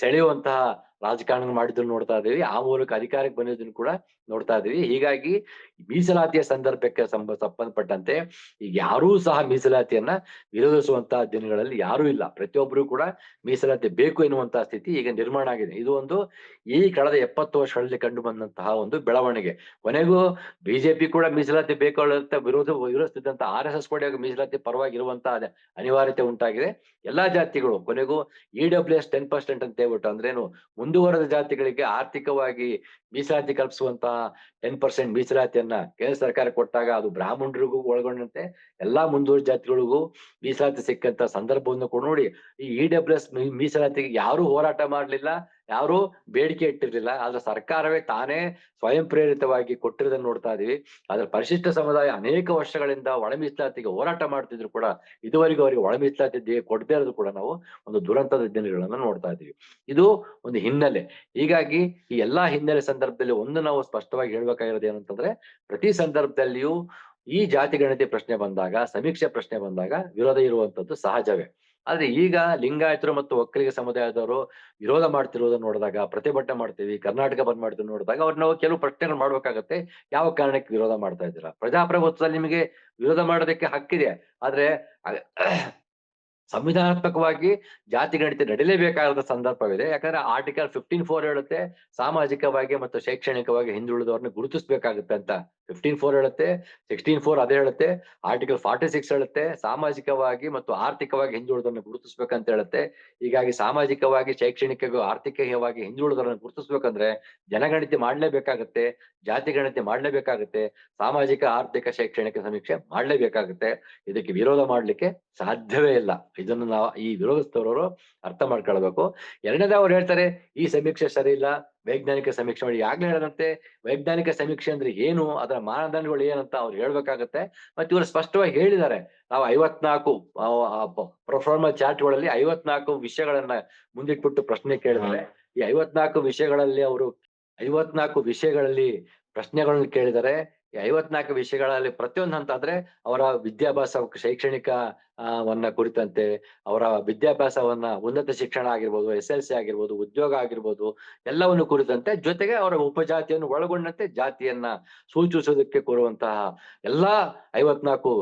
ಸೆಳೆಯುವಂತಹ ರಾಜಕಾರಣ ಮಾಡಿದ್ದನ್ನು ನೋಡ್ತಾ ಇದೀವಿ ಆ ಮೂಲಕ ಅಧಿಕಾರಕ್ಕೆ ಬಂದಿದ್ದನ್ನು ಕೂಡ ನೋಡ್ತಾ ಇದೀವಿ ಹೀಗಾಗಿ ಮೀಸಲಾತಿಯ ಸಂದರ್ಭಕ್ಕೆ ಸಂಬ, ಸಂಬಂಧಪಟ್ಟಂತೆ ಈಗ ಯಾರೂ ಸಹ ಮೀಸಲಾತಿಯನ್ನ ವಿರೋಧಿಸುವಂತಹ ದಿನಗಳಲ್ಲಿ ಯಾರೂ ಇಲ್ಲ. ಪ್ರತಿಯೊಬ್ಬರು ಕೂಡ ಮೀಸಲಾತಿ ಬೇಕು ಎನ್ನುವಂತಹ ಸ್ಥಿತಿ ಈಗ ನಿರ್ಮಾಣ ಆಗಿದೆ. ಇದು ಒಂದು ಈ ಕಳೆದ ಎಪ್ಪತ್ತು ವರ್ಷಗಳಲ್ಲಿ ಕಂಡು ಬಂದಂತಹ ಒಂದು ಬೆಳವಣಿಗೆ. ಕೊನೆಗೂ ಬಿಜೆಪಿ ಕೂಡ ಮೀಸಲಾತಿ ಬೇಕು ವಿರೋಧ, ವಿರೋಧಿಸಿದಂತ ಆರ್ ಎಸ್ ಎಸ್ ಕೂಡ ಮೀಸಲಾತಿ ಪರವಾಗಿ ಇರುವಂತಹ ಅದ- ಅನಿವಾರ್ಯತೆ ಉಂಟಾಗಿದೆ. ಎಲ್ಲಾ ಜಾತಿಗಳು ಕೊನೆಗೂ E W S ten percent ಅಂತ ಹೇಳ್ಬಿಟ್ಟು ಅಂದ್ರೇನು ಮುಂದುವರೆದ ಜಾತಿಗಳಿಗೆ ಆರ್ಥಿಕವಾಗಿ ಮೀಸಲಾತಿ ಕಲ್ಪಿಸುವಂತ ಟೆನ್ ಪರ್ಸೆಂಟ್ ಮೀಸಲಾತಿಯನ್ನ ಕೇಂದ್ರ ಸರ್ಕಾರ ಕೊಟ್ಟಾಗ ಅದು ಬ್ರಾಹ್ಮಣರಿಗೂ ಒಳಗೊಂಡಂತೆ ಎಲ್ಲಾ ಮುಂದುವರೆದ ಜಾತಿಗಳಿಗೂ ಮೀಸಲಾತಿ ಸಿಕ್ಕಂತ ಸಂದರ್ಭವನ್ನು ಕೂಡ ನೋಡಿ ಈ ಇ ಡಬ್ಲ್ಯೂ ಎಸ್ ಮೀಸಲಾತಿಗೆ ಯಾರು ಹೋರಾಟ ಮಾಡ್ಲಿಲ್ಲ. ಯಾರು ಬೇಡಿಕೆ ಇಟ್ಟಿರ್ಲಿಲ್ಲ. ಆದ್ರೆ ಸರ್ಕಾರವೇ ತಾನೇ ಸ್ವಯಂ ಪ್ರೇರಿತವಾಗಿ ಕೊಟ್ಟಿರೋದನ್ನ ನೋಡ್ತಾ ಇದೀವಿ. ಆದ್ರೆ ಪರಿಶಿಷ್ಟ ಸಮುದಾಯ ಅನೇಕ ವರ್ಷಗಳಿಂದ ಒಳ ಮೀಸಲಾತಿಗೆ ಹೋರಾಟ ಮಾಡ್ತಿದ್ರು ಕೂಡ ಇದುವರೆಗೂ ಅವರಿಗೆ ಒಳ ಮೀಸಲಾತಿ ಕೊಡದೇ ಇರೋದು ಕೂಡ ನಾವು ಒಂದು ದುರಂತದ ದಿನಗಳನ್ನ ನೋಡ್ತಾ ಇದೀವಿ. ಇದು ಒಂದು ಹಿನ್ನೆಲೆ. ಹೀಗಾಗಿ ಈ ಎಲ್ಲಾ ಹಿನ್ನೆಲೆ ಸಂದರ್ಭದಲ್ಲಿ ಒಂದು ನಾವು ಸ್ಪಷ್ಟವಾಗಿ ಹೇಳ್ಬೇಕಾಗಿರೋದು ಏನಂತಂದ್ರೆ, ಪ್ರತಿ ಸಂದರ್ಭದಲ್ಲಿಯೂ ಈ ಜಾತಿ ಗಣತಿ ಪ್ರಶ್ನೆ ಬಂದಾಗ, ಸಮೀಕ್ಷೆ ಪ್ರಶ್ನೆ ಬಂದಾಗ ವಿರೋಧ ಇರುವಂತದ್ದು ಸಹಜವೇ. ಆದ್ರೆ ಈಗ ಲಿಂಗಾಯತರು ಮತ್ತು ಒಕ್ಕಲಿಗ ಸಮುದಾಯದವರು ವಿರೋಧ ಮಾಡ್ತಿರೋದನ್ನ ನೋಡಿದಾಗ, ಪ್ರತಿಭಟನೆ ಮಾಡ್ತೀವಿ, ಕರ್ನಾಟಕ ಬಂದ್ ಮಾಡ್ತೀವಿ ನೋಡಿದಾಗ ಅವ್ರು ನಾವು ಕೆಲವು ಪ್ರಶ್ನೆಗಳು ಮಾಡ್ಬೇಕಾಗತ್ತೆ. ಯಾವ ಕಾರಣಕ್ಕೆ ವಿರೋಧ ಮಾಡ್ತಾ ಇದ್ದೀರಾ? ಪ್ರಜಾಪ್ರಭುತ್ವದಲ್ಲಿ ನಿಮಗೆ ವಿರೋಧ ಮಾಡೋದಕ್ಕೆ ಹಕ್ಕಿದೆ. ಆದ್ರೆ ಸಂವಿಧಾನಾತ್ಮಕವಾಗಿ ಜಾತಿ ಗಣತಿ ನಡೀಲೇಬೇಕಾದ ಸಂದರ್ಭವಿದೆ. ಯಾಕಂದ್ರೆ ಆರ್ಟಿಕಲ್ ಫಿಫ್ಟೀನ್ ಫೋರ್ ಹೇಳುತ್ತೆ, ಸಾಮಾಜಿಕವಾಗಿ ಮತ್ತು ಶೈಕ್ಷಣಿಕವಾಗಿ ಹಿಂದುಳಿದವ್ರನ್ನ ಗುರುತಿಸಬೇಕಾಗುತ್ತೆ ಅಂತ. ಫಿಫ್ಟೀನ್ ಫೋರ್ ಹೇಳುತ್ತೆ ಸಿಕ್ಸ್ಟೀನ್ ಫೋರ್ ಅದೇ ಹೇಳುತ್ತೆ ಆರ್ಟಿಕಲ್ ಫಾರ್ಟಿ ಸಿಕ್ಸ್ ಹೇಳುತ್ತೆ, ಸಾಮಾಜಿಕವಾಗಿ ಮತ್ತು ಆರ್ಥಿಕವಾಗಿ ಹಿಂದುಳಿದವ್ರನ್ನ ಗುರುತಿಸ್ಬೇಕಂತ ಹೇಳುತ್ತೆ. ಹೀಗಾಗಿ ಸಾಮಾಜಿಕವಾಗಿ ಶೈಕ್ಷಣಿಕ ಆರ್ಥಿಕವಾಗಿ ಹಿಂದುಳಿದವ್ರನ್ನ ಗುರುತಿಸ್ಬೇಕಂದ್ರೆ ಜನಗಣತಿ ಮಾಡ್ಲೇಬೇಕಾಗತ್ತೆ, ಜಾತಿ ಗಣತಿ ಮಾಡ್ಲೇಬೇಕಾಗುತ್ತೆ, ಸಾಮಾಜಿಕ, ಆರ್ಥಿಕ, ಶೈಕ್ಷಣಿಕ ಸಮೀಕ್ಷೆ ಮಾಡ್ಲೇಬೇಕಾಗುತ್ತೆ. ಇದಕ್ಕೆ ವಿರೋಧ ಮಾಡ್ಲಿಕ್ಕೆ ಸಾಧ್ಯವೇ ಇಲ್ಲ. ಇದನ್ನು ನಾವು ಈ ವಿರೋಧಿಸ್ತವರು ಅರ್ಥ ಮಾಡ್ಕೊಳ್ಬೇಕು. ಎರಡನೇದೇ ಅವ್ರು ಹೇಳ್ತಾರೆ, ಈ ಸಮೀಕ್ಷೆ ಸರಿ ಇಲ್ಲ, ವೈಜ್ಞಾನಿಕ ಸಮೀಕ್ಷೆ ಮಾಡಿ ಆಗ್ಲೇ ಹೇಳದಂತೆ, ವೈಜ್ಞಾನಿಕ ಸಮೀಕ್ಷೆ ಅಂದ್ರೆ ಏನು, ಅದರ ಮಾನದಂಡಗಳು ಏನಂತ ಅವ್ರು ಹೇಳ್ಬೇಕಾಗತ್ತೆ. ಮತ್ತೆ ಇವರು ಸ್ಪಷ್ಟವಾಗಿ ಹೇಳಿದ್ದಾರೆ, ನಾವು ಐವತ್ನಾಲ್ಕು ಪ್ರೊಫಾರ್ಮಲ್ ಚಾರ್ಟ್ಗಳಲ್ಲಿ ಐವತ್ನಾಲ್ಕು ವಿಷಯಗಳನ್ನ ಮುಂದಿಟ್ಬಿಟ್ಟು ಪ್ರಶ್ನೆ ಕೇಳಿದ್ದಾರೆ. ಈ ಐವತ್ನಾಲ್ಕು ವಿಷಯಗಳಲ್ಲಿ ಅವರು, ಐವತ್ನಾಲ್ಕು ವಿಷಯಗಳಲ್ಲಿ ಪ್ರಶ್ನೆಗಳನ್ನು ಕೇಳಿದ್ದಾರೆ. ಈ ಐವತ್ನಾಲ್ಕು ವಿಷಯಗಳಲ್ಲಿ ಪ್ರತಿಯೊಂದು ಹಂತ ಅಂದ್ರೆ ಅವರ ವಿದ್ಯಾಭ್ಯಾಸ, ಶೈಕ್ಷಣಿಕ ವನ್ನ ಕುರಿತಂತೆ ಅವರ ವಿದ್ಯಾಭ್ಯಾಸವನ್ನ ಉನ್ನತ ಶಿಕ್ಷಣ ಆಗಿರ್ಬೋದು, ಎಸ್ ಎಲ್ ಸಿ ಆಗಿರ್ಬೋದು, ಉದ್ಯೋಗ ಆಗಿರ್ಬೋದು, ಎಲ್ಲವನ್ನು ಕುರಿತಂತೆ ಜೊತೆಗೆ ಅವರ ಉಪಜಾತಿಯನ್ನು ಒಳಗೊಂಡಂತೆ ಜಾತಿಯನ್ನ ಸೂಚಿಸೋದಕ್ಕೆ ಕೋರುವಂತಹ ಎಲ್ಲಾ ಐವತ್ನಾಲ್ಕು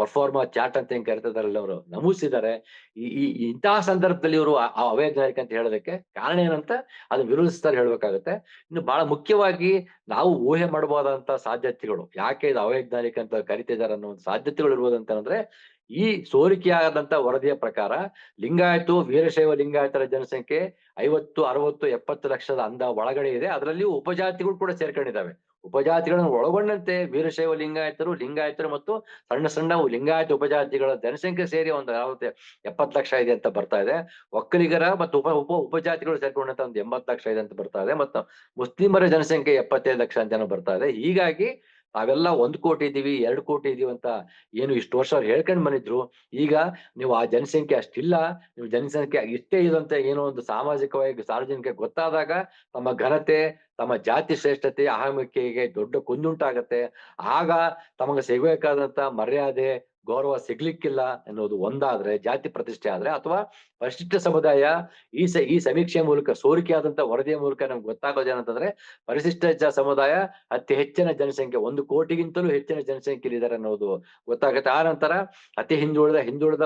ಪರ್ಫಾರ್ಮ ಚಾರ್ಟ್ ಅಂತ ಏನ್ ಕರಿತಿದಾರಲ್ಲ ಅವರು ನಮೂಸಿದ್ದಾರೆ ಈ ಇಂತಹ ಸಂದರ್ಭದಲ್ಲಿ ಇವರು ಅವೈಜ್ಞಾನಿಕ ಅಂತ ಹೇಳೋದಕ್ಕೆ ಕಾರಣ ಏನಂತ ಅದು ವಿರೋಧಿಸ್ತಾರೆ ಹೇಳ್ಬೇಕಾಗತ್ತೆ. ಇನ್ನು ಬಹಳ ಮುಖ್ಯವಾಗಿ ನಾವು ಊಹೆ ಮಾಡಬಹುದಾದಂತಹ ಸಾಧ್ಯತೆಗಳು, ಯಾಕೆ ಇದು ಅವೈಜ್ಞಾನಿಕ ಅಂತ ಕರಿತಿದ್ದಾರೆ ಅನ್ನೋ ಒಂದು ಸಾಧ್ಯತೆಗಳು ಇರ್ಬೋದು ಅಂದ್ರೆ ಈ ಸೋರಿಕೆಯಾದಂತ ವರದಿಯ ಪ್ರಕಾರ ಲಿಂಗಾಯತು, ವೀರಶೈವ ಲಿಂಗಾಯತರ ಜನಸಂಖ್ಯೆ ಐವತ್ತು, ಅರವತ್ತು, ಎಪ್ಪತ್ತು ಲಕ್ಷದ ಅಂದ ಒಳಗಡೆ ಇದೆ. ಅದರಲ್ಲಿಯೂ ಉಪಜಾತಿಗಳು ಕೂಡ ಸೇರ್ಕೊಂಡಿದ್ದಾವೆ. ಉಪಜಾತಿಗಳನ್ನು ಒಳಗೊಂಡಂತೆ ವೀರಶೈವ ಲಿಂಗಾಯತರು ಲಿಂಗಾಯತರು ಮತ್ತು ಸಣ್ಣ ಸಣ್ಣ ಲಿಂಗಾಯತ ಉಪಜಾತಿಗಳ ಜನಸಂಖ್ಯೆ ಸೇರಿ ಒಂದು ಅರವತ್ತು ಎಪ್ಪತ್ತು ಲಕ್ಷ ಇದೆ ಅಂತ ಬರ್ತಾ ಇದೆ. ಒಕ್ಕಲಿಗರ ಮತ್ತು ಉಪ ಉಪ, ಉಪಜಾತಿಗಳು ಸೇರ್ಕೊಂಡಂತ ಒಂದು ಎಂಬತ್ತು ಲಕ್ಷ ಇದೆ ಅಂತ ಬರ್ತಾ ಇದೆ. ಮತ್ತು ಮುಸ್ಲಿಮರ ಜನಸಂಖ್ಯೆ ಎಪ್ಪತ್ತೈದು ಲಕ್ಷ ಅಂತ ಬರ್ತಾ ಇದೆ. ಹೀಗಾಗಿ ನಾವೆಲ್ಲ ಒಂದ್ ಕೋಟಿ ಇದೀವಿ, ಎರಡು ಕೋಟಿ ಇದೀವಿ ಅಂತ ಏನು ಇಷ್ಟು ವರ್ಷ ಅವ್ರು ಹೇಳ್ಕೊಂಡ್ ಬಂದಿದ್ರು ಈಗ ನೀವು ಆ ಜನಸಂಖ್ಯೆ ಅಷ್ಟಿಲ್ಲ, ನೀವು ಜನಸಂಖ್ಯೆ ಇಷ್ಟೇ ಇದಂತ ಏನೋ ಒಂದು ಸಾಮಾಜಿಕವಾಗಿ ಸಾರ್ವಜನಿಕ ಗೊತ್ತಾದಾಗ ತಮ್ಮ ಘನತೆ, ತಮ್ಮ ಜಾತಿ ಶ್ರೇಷ್ಠತೆ ಅಹಮಿಕೆಗೆ ದೊಡ್ಡ ಕುಂದುಂಟಾಗತ್ತೆ. ಆಗ ತಮಗೆ ಸಿಗಬೇಕಾದಂತ ಮರ್ಯಾದೆ, ಗೌರವ ಸಿಗ್ಲಿಕ್ಕಿಲ್ಲ ಅನ್ನೋದು ಒಂದಾದ್ರೆ, ಜಾತಿ ಪ್ರತಿಷ್ಠೆ ಆದ್ರೆ, ಅಥವಾ ಪರಿಶಿಷ್ಟ ಸಮುದಾಯ ಈ ಸ, ಈ ಸಮೀಕ್ಷೆ ಮೂಲಕ ಸೋರಿಕೆಯಾದಂತ ವರದಿಯ ಮೂಲಕ ನಮ್ಗೆ ಗೊತ್ತಾಗೋದೇನಂತಂದ್ರೆ ಪರಿಶಿಷ್ಟ ಜ- ಸಮುದಾಯ ಅತಿ ಹೆಚ್ಚಿನ ಜನಸಂಖ್ಯೆ, ಒಂದು ಕೋಟಿಗಿಂತಲೂ ಹೆಚ್ಚಿನ ಜನಸಂಖ್ಯೆ ಇದ್ದಾರೆ ಅನ್ನೋದು ಗೊತ್ತಾಗುತ್ತೆ. ಆ ನಂತರ ಅತಿ ಹಿಂದುಳಿದ ಹಿಂದುಳಿದ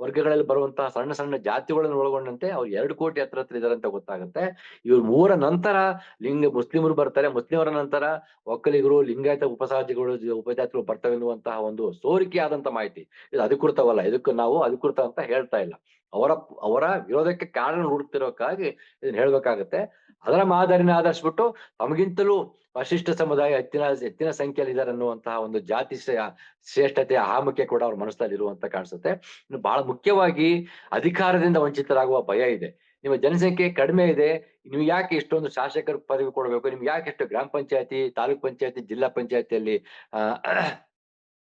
ವರ್ಗಗಳಲ್ಲಿ ಬರುವಂತಹ ಸಣ್ಣ ಸಣ್ಣ ಜಾತಿಗಳನ್ನು ಒಳಗೊಂಡಂತೆ ಅವ್ರು ಎರಡು ಕೋಟಿ ಹತ್ರ ಹತ್ರ ಇದಾರೆ ಅಂತ ಗೊತ್ತಾಗುತ್ತೆ. ಇವ್ರು ಮೂರ ನಂತರ ಲಿಂಗ, ಮುಸ್ಲಿಮರು ಬರ್ತಾರೆ. ಮುಸ್ಲಿಮರ ನಂತರ ಒಕ್ಕಲಿಗರು, ಲಿಂಗಾಯತ ಉಪಸಾಧಿಗಳು ಉಪಜಾತಿಗಳು ಬರ್ತವೆ ಎನ್ನುವಂತಹ ಒಂದು ಸೋರಿಕೆ ಆದಂತ ಮಾಹಿತಿ. ಇದು ಅಧಿಕೃತವಲ್ಲ. ಇದಕ್ಕೆ ನಾವು ಅಧಿಕೃತ ಅಂತ ಹೇಳ್ತಾ ಇಲ್ಲ. ಅವರ ಅವರ ವಿರೋಧಕ್ಕೆ ಕಾರಣ ಹುಡುಕ್ತಿರೋಕ್ಕಾಗಿ ಇದನ್ನ ಹೇಳ್ಬೇಕಾಗತ್ತೆ. ಅದರ ಮಾದರಿನ ಆಧರಿಸ್ಬಿಟ್ಟು ತಮಗಿಂತಲೂ ಪರಿಶಿಷ್ಟ ಸಮುದಾಯ ಹೆಚ್ಚಿನ ಹೆಚ್ಚಿನ ಸಂಖ್ಯೆಯಲ್ಲಿ ಇದ್ದಾರೆ ಅನ್ನುವಂತಹ ಒಂದು ಜಾತಿ ಶ್ರೇ- ಶ್ರೇಷ್ಠತೆ ಆಮುಖ್ಯ ಕೂಡ ಅವ್ರ ಮನಸ್ಸಲ್ಲಿ ಇರುವಂತ ಕಾಣಿಸುತ್ತೆ. ಇನ್ನು ಬಹಳ ಮುಖ್ಯವಾಗಿ ಅಧಿಕಾರದಿಂದ ವಂಚಿತರಾಗುವ ಭಯ ಇದೆ. ನಿಮ್ಮ ಜನಸಂಖ್ಯೆ ಕಡಿಮೆ ಇದೆ. ನೀವು ಯಾಕೆ ಇಷ್ಟೊಂದು ಶಾಸಕರ ಪದವಿ ಕೊಡಬೇಕು? ನಿಮ್ಗೆ ಯಾಕೆ ಇಷ್ಟು ಗ್ರಾಮ ಪಂಚಾಯತಿ, ತಾಲೂಕ್ ಪಂಚಾಯತಿ, ಜಿಲ್ಲಾ ಪಂಚಾಯತಿಯಲ್ಲಿ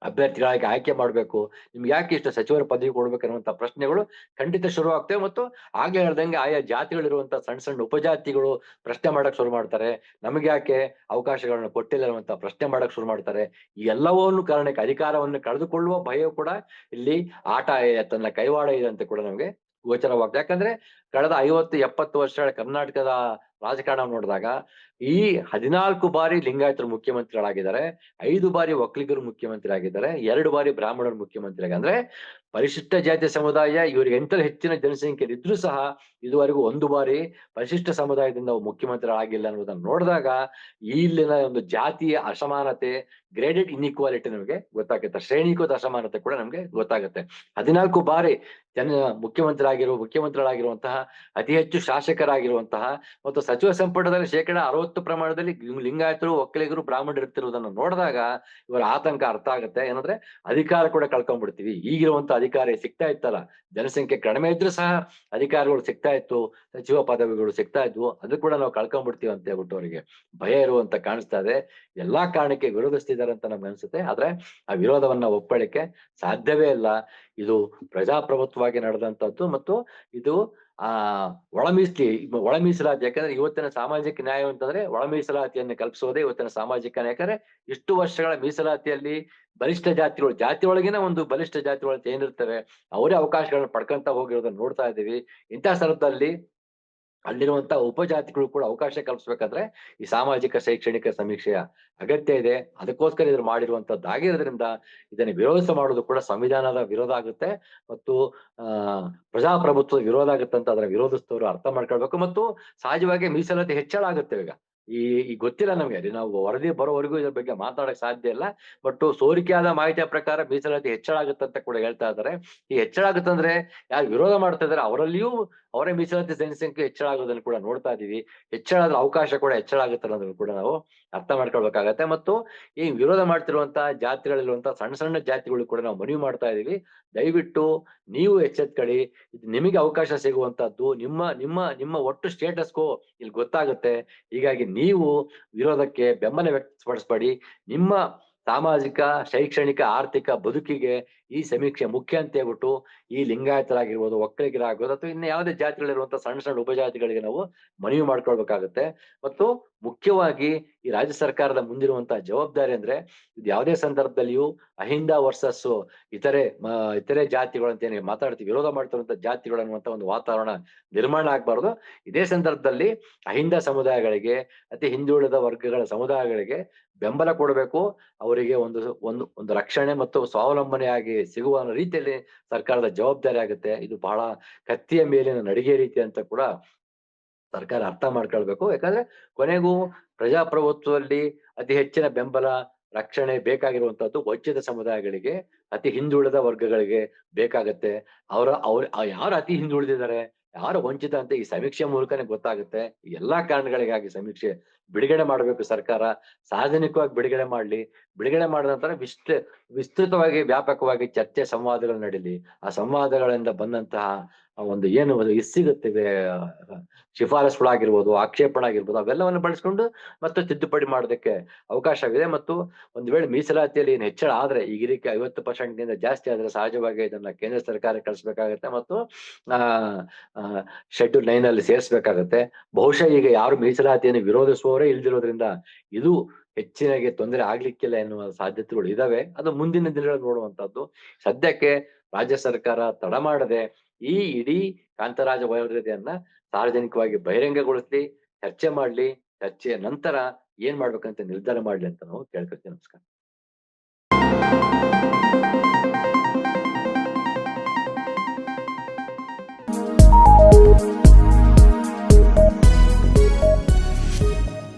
ಅಭ್ಯರ್ಥಿಗಳಾಗಿ ಆಯ್ಕೆ ಮಾಡಬೇಕು. ನಿಮ್ಗೆ ಯಾಕೆ ಇಷ್ಟು ಸಚಿವರ ಪದವಿ ಕೊಡ್ಬೇಕು ಅನ್ನುವಂತ ಪ್ರಶ್ನೆಗಳು ಖಂಡಿತ ಶುರು ಆಗ್ತವೆ ಮತ್ತು ಆಗ್ಲೇ ಹೇಳ್ದಂಗೆ ಆಯಾ ಜಾತಿಗಳಿರುವಂತ ಸಣ್ಣ ಸಣ್ಣ ಉಪಜಾತಿಗಳು ಪ್ರಶ್ನೆ ಮಾಡಕ್ ಶುರು ಮಾಡ್ತಾರೆ. ನಮಗೆ ಯಾಕೆ ಅವಕಾಶಗಳನ್ನ ಕೊಟ್ಟಿಲ್ಲ ಅನ್ನುವಂಥ ಪ್ರಶ್ನೆ ಮಾಡಕ್ ಶುರು ಮಾಡ್ತಾರೆ. ಈ ಎಲ್ಲವನ್ನೂ ಕಾರಣಕ್ಕೆ ಅಧಿಕಾರವನ್ನು ಕಳೆದುಕೊಳ್ಳುವ ಭಯ ಕೂಡ ಇಲ್ಲಿ ಆಟ ತನ್ನ ಕೈವಾಡ ಇದೆ ಅಂತ ಕೂಡ ನಮಗೆ ಗೋಚರವಾಗ್ತದೆ ಯಾಕಂದ್ರೆ ಕಳೆದ ಐವತ್ತು, ಎಪ್ಪತ್ತು ವರ್ಷಗಳ ಕರ್ನಾಟಕದ ರಾಜಕಾರಣ ನೋಡಿದಾಗ, ಈ ಹದಿನಾಲ್ಕು ಬಾರಿ ಲಿಂಗಾಯತರು ಮುಖ್ಯಮಂತ್ರಿಗಳಾಗಿದ್ದಾರೆ, ಐದು ಬಾರಿ ಒಕ್ಕಲಿಗರು ಮುಖ್ಯಮಂತ್ರಿ ಆಗಿದ್ದಾರೆ ಎರಡು ಬಾರಿ ಬ್ರಾಹ್ಮಣರು ಮುಖ್ಯಮಂತ್ರಿ ಅಂದ್ರೆ ಪರಿಶಿಷ್ಟ ಜಾತಿ ಸಮುದಾಯ ಇವರಿಗೆ ಎಂತ ಹೆಚ್ಚಿನ ಜನಸಂಖ್ಯೆ ಇದ್ರೂ ಸಹ ಇದುವರೆಗೂ ಒಂದು ಬಾರಿ ಪರಿಶಿಷ್ಟ ಸಮುದಾಯದಿಂದ ಮುಖ್ಯಮಂತ್ರಿಗಳಾಗಿಲ್ಲ ಅನ್ನೋದನ್ನ ನೋಡಿದಾಗ, ಇಲ್ಲಿನ ಒಂದು ಜಾತಿಯ ಅಸಮಾನತೆ ಗ್ರೇಡೆಡ್ ಇನ್ಇಕ್ವಾಲಿಟಿ ನಮಗೆ ಗೊತ್ತಾಗುತ್ತೆ. ಶ್ರೇಣಿಕೃತ ಅಸಮಾನತೆ ಕೂಡ ನಮಗೆ ಗೊತ್ತಾಗುತ್ತೆ. ಹದಿನಾಲ್ಕು ಬಾರಿ ಜನ ಮುಖ್ಯಮಂತ್ರಿ ಆಗಿರುವ ಮುಖ್ಯಮಂತ್ರಿಗಳಾಗಿರುವಂತಹ, ಅತಿ ಹೆಚ್ಚು ಶಾಸಕರಾಗಿರುವಂತಹ ಮತ್ತು ಸಚಿವ ಸಂಪುಟದಲ್ಲಿ ಶೇಕಡ ಅರವತ್ತು ಪ್ರಮಾಣದಲ್ಲಿ ಲಿಂಗಾಯತರು, ಒಕ್ಕಲಿಗರು ಬ್ರಾಹ್ಮಣರು ಇರ್ತಿರುವುದನ್ನು ನೋಡಿದಾಗ ಇವರ ಆತಂಕ ಅರ್ಥ ಆಗುತ್ತೆ. ಏನಂದ್ರೆ ಅಧಿಕಾರ ಕೂಡ ಕಳ್ಕೊಂಡ್ಬಿಡ್ತೀವಿ ಈಗಿರುವಂತ ಅಧಿಕಾರ ಸಿಗ್ತಾ ಇತ್ತಲ್ಲ. ಜನಸಂಖ್ಯೆ ಕಡಿಮೆ ಇದ್ರೂ ಸಹ ಅಧಿಕಾರಗಳು ಸಿಗ್ತಾ ಇತ್ತು, ಸಚಿವ ಪದವಿಗಳು ಸಿಗ್ತಾ ಇದ್ವು. ಅದು ಕೂಡ ನಾವು ಕಳ್ಕೊಂಡ್ಬಿಡ್ತೀವಿ ಅಂತ ಹೇಳ್ಬಿಟ್ಟು ಅವರಿಗೆ ಭಯ ಇರುವಂತ ಕಾಣಿಸ್ತಾ ಇದೆ. ಎಲ್ಲಾ ಕಾರಣಕ್ಕೆ ವಿರೋಧಿಸ್ತಿದ್ದಾರೆ ಅಂತ ನಮ್ಗೆ ಅನ್ಸುತ್ತೆ. ಆದ್ರೆ ಆ ವಿರೋಧವನ್ನ ಒಪ್ಪಳಿಕೆ ಸಾಧ್ಯವೇ ಇಲ್ಲ. ಇದು ಪ್ರಜಾಪ್ರಭುತ್ವವಾಗಿ ನಡೆದಂತದ್ದು ಮತ್ತು ಇದು, ಆ, ಒಳಮೀಸಲಿ ಒಳ ಮೀಸಲಾತಿ ಯಾಕಂದ್ರೆ ಇವತ್ತಿನ ಸಾಮಾಜಿಕ ನ್ಯಾಯ ಅಂತಂದ್ರೆ ಒಳ ಮೀಸಲಾತಿಯನ್ನು ಕಲ್ಪಿಸೋದೇ ಇವತ್ತಿನ ಸಾಮಾಜಿಕ ನ್ಯಾಯ. ಯಾಕಂದ್ರೆ ಇಷ್ಟು ವರ್ಷಗಳ ಮೀಸಲಾತಿಯಲ್ಲಿ ಬಲಿಷ್ಠ ಜಾತಿಗಳು ಜಾತಿ ಒಳಗಿನ ಒಂದು ಬಲಿಷ್ಠ ಜಾತಿಗಳು ಏನಿರ್ತವೆ, ಅವರೇ ಅವಕಾಶಗಳನ್ನು ಪಡ್ಕೊಂತ ಹೋಗಿರೋದನ್ನ ನೋಡ್ತಾ ಇದ್ದೀವಿ. ಇಂಥ ಸಂದರ್ಭದಲ್ಲಿ ಅಲ್ಲಿರುವಂತ ಉಪಜಾತಿಗಳು ಕೂಡ ಅವಕಾಶ ಕಲ್ಪಿಸ್ಬೇಕಾದ್ರೆ ಈ ಸಾಮಾಜಿಕ ಶೈಕ್ಷಣಿಕ ಸಮೀಕ್ಷೆಯ ಅಗತ್ಯ ಇದೆ. ಅದಕ್ಕೋಸ್ಕರ ಇದ್ರ ಮಾಡಿರುವಂತದ್ದಾಗಿರೋದ್ರಿಂದ ಇದನ್ನ ವಿರೋಧ ಮಾಡೋದು ಕೂಡ ಸಂವಿಧಾನದ ವಿರೋಧ ಆಗುತ್ತೆ ಮತ್ತು, ಆ, ಪ್ರಜಾಪ್ರಭುತ್ವದ ವಿರೋಧ ಆಗುತ್ತೆ ಅಂತ ಅದನ್ನ ವಿರೋಧಿಸಿದವರು ಅರ್ಥ ಮಾಡ್ಕೊಳ್ಬೇಕು ಮತ್ತು ಸಹಜವಾಗಿ ಮೀಸಲಾತಿ ಹೆಚ್ಚಳ ಆಗುತ್ತೆ ಈಗ. ಈ ಈ ಗೊತ್ತಿಲ್ಲ ನಮ್ಗೆ ನಾವು ವರದಿ ಬರೋವರೆಗೂ ಇದ್ರ ಬಗ್ಗೆ ಮಾತಾಡಕ್ ಸಾಧ್ಯ ಇಲ್ಲ ಬಟ್ ಸೋರಿಕೆಯಾದ ಮಾಹಿತಿಯ ಪ್ರಕಾರ ಮೀಸಲಾತಿ ಹೆಚ್ಚಳ ಆಗುತ್ತೆ ಅಂತ ಕೂಡ ಹೇಳ್ತಾ ಇದ್ದಾರೆ. ಈ ಹೆಚ್ಚಳ ಆಗುತ್ತಂದ್ರೆ ಯಾರು ವಿರೋಧ ಮಾಡ್ತಾ ಇದಾರೆ ಅವರಲ್ಲಿಯೂ ಅವರೇ ಮೀಸಲಾತಿ ಜನಸಂಖ್ಯೆ ಹೆಚ್ಚಳ ಆಗೋದನ್ನು ಕೂಡ ನೋಡ್ತಾ ಇದೀವಿ ಹೆಚ್ಚಳ ಆದ್ರೆ ಅವಕಾಶ ಕೂಡ ಹೆಚ್ಚಳ ಆಗುತ್ತೆ ಅನ್ನೋದನ್ನು ಕೂಡ ನಾವು ಅರ್ಥ ಮಾಡ್ಕೊಳ್ಬೇಕಾಗತ್ತೆ. ಮತ್ತು ಈ ವಿರೋಧ ಮಾಡ್ತಿರುವಂತಹ ಜಾತಿಗಳಲ್ಲಿರುವಂತಹ ಸಣ್ಣ ಸಣ್ಣ ಜಾತಿಗಳು ಕೂಡ ನಾವು ಮನವಿ ಮಾಡ್ತಾ ಇದೀವಿ ದಯವಿಟ್ಟು ನೀವು ಎಚ್ಚೆತ್ಕಳಿ ಇದು ನಿಮಗೆ ಅವಕಾಶ ಸಿಗುವಂತಹದ್ದು ನಿಮ್ಮ ನಿಮ್ಮ ನಿಮ್ಮ ಒಟ್ಟು ಸ್ಟೇಟಸ್ಗೂ ಇಲ್ಲಿ ಗೊತ್ತಾಗುತ್ತೆ. ಹೀಗಾಗಿ ನೀವು ವಿರೋಧಕ್ಕೆ ಬೆಂಬಲ ವ್ಯಕ್ತಪಡಿಸಬೇಡಿ. ನಿಮ್ಮ ಸಾಮಾಜಿಕ, ಶೈಕ್ಷಣಿಕ, ಆರ್ಥಿಕ ಬದುಕಿಗೆ ಈ ಸಮೀಕ್ಷೆ ಮುಖ್ಯ ಅಂತ ಹೇಳ್ಬಿಟ್ಟು ಈ ಲಿಂಗಾಯತರಾಗಿರ್ಬೋದು, ಒಕ್ಕಲಿಗರಾಗಿರ್ಬೋದು, ಅಥವಾ ಇನ್ನು ಯಾವುದೇ ಜಾತಿಗಳಿರುವಂತ ಸಣ್ಣ ಸಣ್ಣ ಉಪಜಾತಿಗಳಿಗೆ ನಾವು ಮನವಿ ಮಾಡ್ಕೊಳ್ಬೇಕಾಗುತ್ತೆ. ಮತ್ತು ಮುಖ್ಯವಾಗಿ ಈ ರಾಜ್ಯ ಸರ್ಕಾರದ ಮುಂದಿರುವಂತಹ ಜವಾಬ್ದಾರಿ ಅಂದ್ರೆ ಇದು ಯಾವುದೇ ಸಂದರ್ಭದಲ್ಲಿಯೂ ಅಹಿಂದ ವರ್ಸಸ್ ಇತರೆ ಇತರೆ ಜಾತಿಗಳು ಅಂತ ಏನು ಮಾತಾಡ್ತೀವಿ ವಿರೋಧ ಮಾಡ್ತಿರುವಂತಹ ಜಾತಿಗಳು ಅನ್ನುವಂತ ಒಂದು ವಾತಾವರಣ ನಿರ್ಮಾಣ ಆಗ್ಬಾರ್ದು. ಇದೇ ಸಂದರ್ಭದಲ್ಲಿ ಅಹಿಂದ ಸಮುದಾಯಗಳಿಗೆ, ಅತಿ ಹಿಂದುಳಿದ ವರ್ಗಗಳ ಸಮುದಾಯಗಳಿಗೆ ಬೆಂಬಲ ಕೊಡಬೇಕು. ಅವರಿಗೆ ಒಂದು ಒಂದು ಒಂದು ರಕ್ಷಣೆ ಮತ್ತು ಸ್ವಾವಲಂಬನೆಯಾಗಿ ಸಿಗುವ ರೀತಿಯಲ್ಲಿ ಸರ್ಕಾರದ ಜವಾಬ್ದಾರಿ ಆಗುತ್ತೆ. ಇದು ಬಹಳ ಕತ್ತಿಯ ಮೇಲಿನ ನಡಿಗೆ ರೀತಿ ಅಂತ ಕೂಡ ಸರ್ಕಾರ ಅರ್ಥ ಮಾಡ್ಕೊಳ್ಬೇಕು. ಯಾಕಂದ್ರೆ ಕೊನೆಗೂ ಪ್ರಜಾಪ್ರಭುತ್ವದಲ್ಲಿ ಅತಿ ಹೆಚ್ಚಿನ ಬೆಂಬಲ, ರಕ್ಷಣೆ ಬೇಕಾಗಿರುವಂತದ್ದು ವಂಚಿತ ಸಮುದಾಯಗಳಿಗೆ, ಅತಿ ಹಿಂದುಳಿದ ವರ್ಗಗಳಿಗೆ ಬೇಕಾಗತ್ತೆ. ಅವರ, ಅವ್ರ, ಯಾರು ಅತಿ ಹಿಂದುಳಿದಿದ್ದಾರೆ, ಯಾರು ವಂಚಿತ ಅಂತ ಈ ಸಮೀಕ್ಷೆ ಮೂಲಕನೇ ಗೊತ್ತಾಗುತ್ತೆ. ಎಲ್ಲಾ ಕಾರಣಗಳಿಗಾಗಿ ಸಮೀಕ್ಷೆ ಬಿಡುಗಡೆ ಮಾಡಬೇಕು ಸರ್ಕಾರ, ಸಾರ್ವಜನಿಕವಾಗಿ ಬಿಡುಗಡೆ ಮಾಡ್ಲಿ. ಬಿಡುಗಡೆ ಮಾಡಿದ ನಂತರ ವಿಸ್ತ, ವಿಸ್ತೃತವಾಗಿ ವ್ಯಾಪಕವಾಗಿ ಚರ್ಚೆ, ಸಂವಾದಗಳು ನಡೀಲಿ. ಆ ಸಂವಾದಗಳಿಂದ ಬಂದಂತಹ ಒಂದು ಏನು ಇದ್ ಸಿಗುತ್ತಿವೆ ಶಿಫಾರಸುಗಳಾಗಿರ್ಬೋದು ಆಕ್ಷೇಪಣೆ ಅವೆಲ್ಲವನ್ನು ಬಳಸ್ಕೊಂಡು ಮತ್ತೆ ತಿದ್ದುಪಡಿ ಮಾಡೋದಕ್ಕೆ ಅವಕಾಶವಿದೆ ಮತ್ತು ಒಂದು ವೇಳೆ ಮೀಸಲಾತಿಯಲ್ಲಿ ಏನು ಹೆಚ್ಚಳ ಆದ್ರೆ, ಈಗ ಇದಕ್ಕೆ ಐವತ್ತು ಪರ್ಸೆಂಟ್ ಗಿಂತ ಜಾಸ್ತಿ ಆದ್ರೆ ಸಹಜವಾಗಿ ಇದನ್ನ ಕೇಂದ್ರ ಸರ್ಕಾರ ಕಳಿಸ್ಬೇಕಾಗತ್ತೆ ಮತ್ತು, ಆ ಶೆಡ್ಯೂಲ್ ನೈನ್ ಅಲ್ಲಿ ಸೇರಿಸ್ಬೇಕಾಗತ್ತೆ. ಬಹುಶಃ ಈಗ ಯಾರು ಮೀಸಲಾತಿಯನ್ನು ವಿರೋಧಿಸುವವರೇ ಇಲ್ದಿರೋದ್ರಿಂದ ಇದು ಹೆಚ್ಚಿನಾಗೆ ತೊಂದರೆ ಆಗ್ಲಿಕ್ಕಿಲ್ಲ ಎನ್ನುವ ಸಾಧ್ಯತೆಗಳು ಇದಾವೆ. ಅದು ಮುಂದಿನ ದಿನಗಳಲ್ಲಿ ನೋಡುವಂತದ್ದು ಸದ್ಯಕ್ಕೆ ರಾಜ್ಯ ಸರ್ಕಾರ ತಡ ಮಾಡದೆ ಈ ಇಡೀ ಕಾಂತರಾಜ ವೈರತೆಯನ್ನ ಸಾರ್ವಜನಿಕವಾಗಿ ಬಹಿರಂಗಗೊಳಿಸ್ಲಿ, ಚರ್ಚೆ ಮಾಡ್ಲಿ, ಚರ್ಚೆಯ ನಂತರ ಏನ್ ಮಾಡ್ಬೇಕಂತ ನಿರ್ಧಾರ ಮಾಡ್ಲಿ ಅಂತ ನಾವು ಕೇಳ್ಕೊತೀವಿ ನಮಸ್ಕಾರ.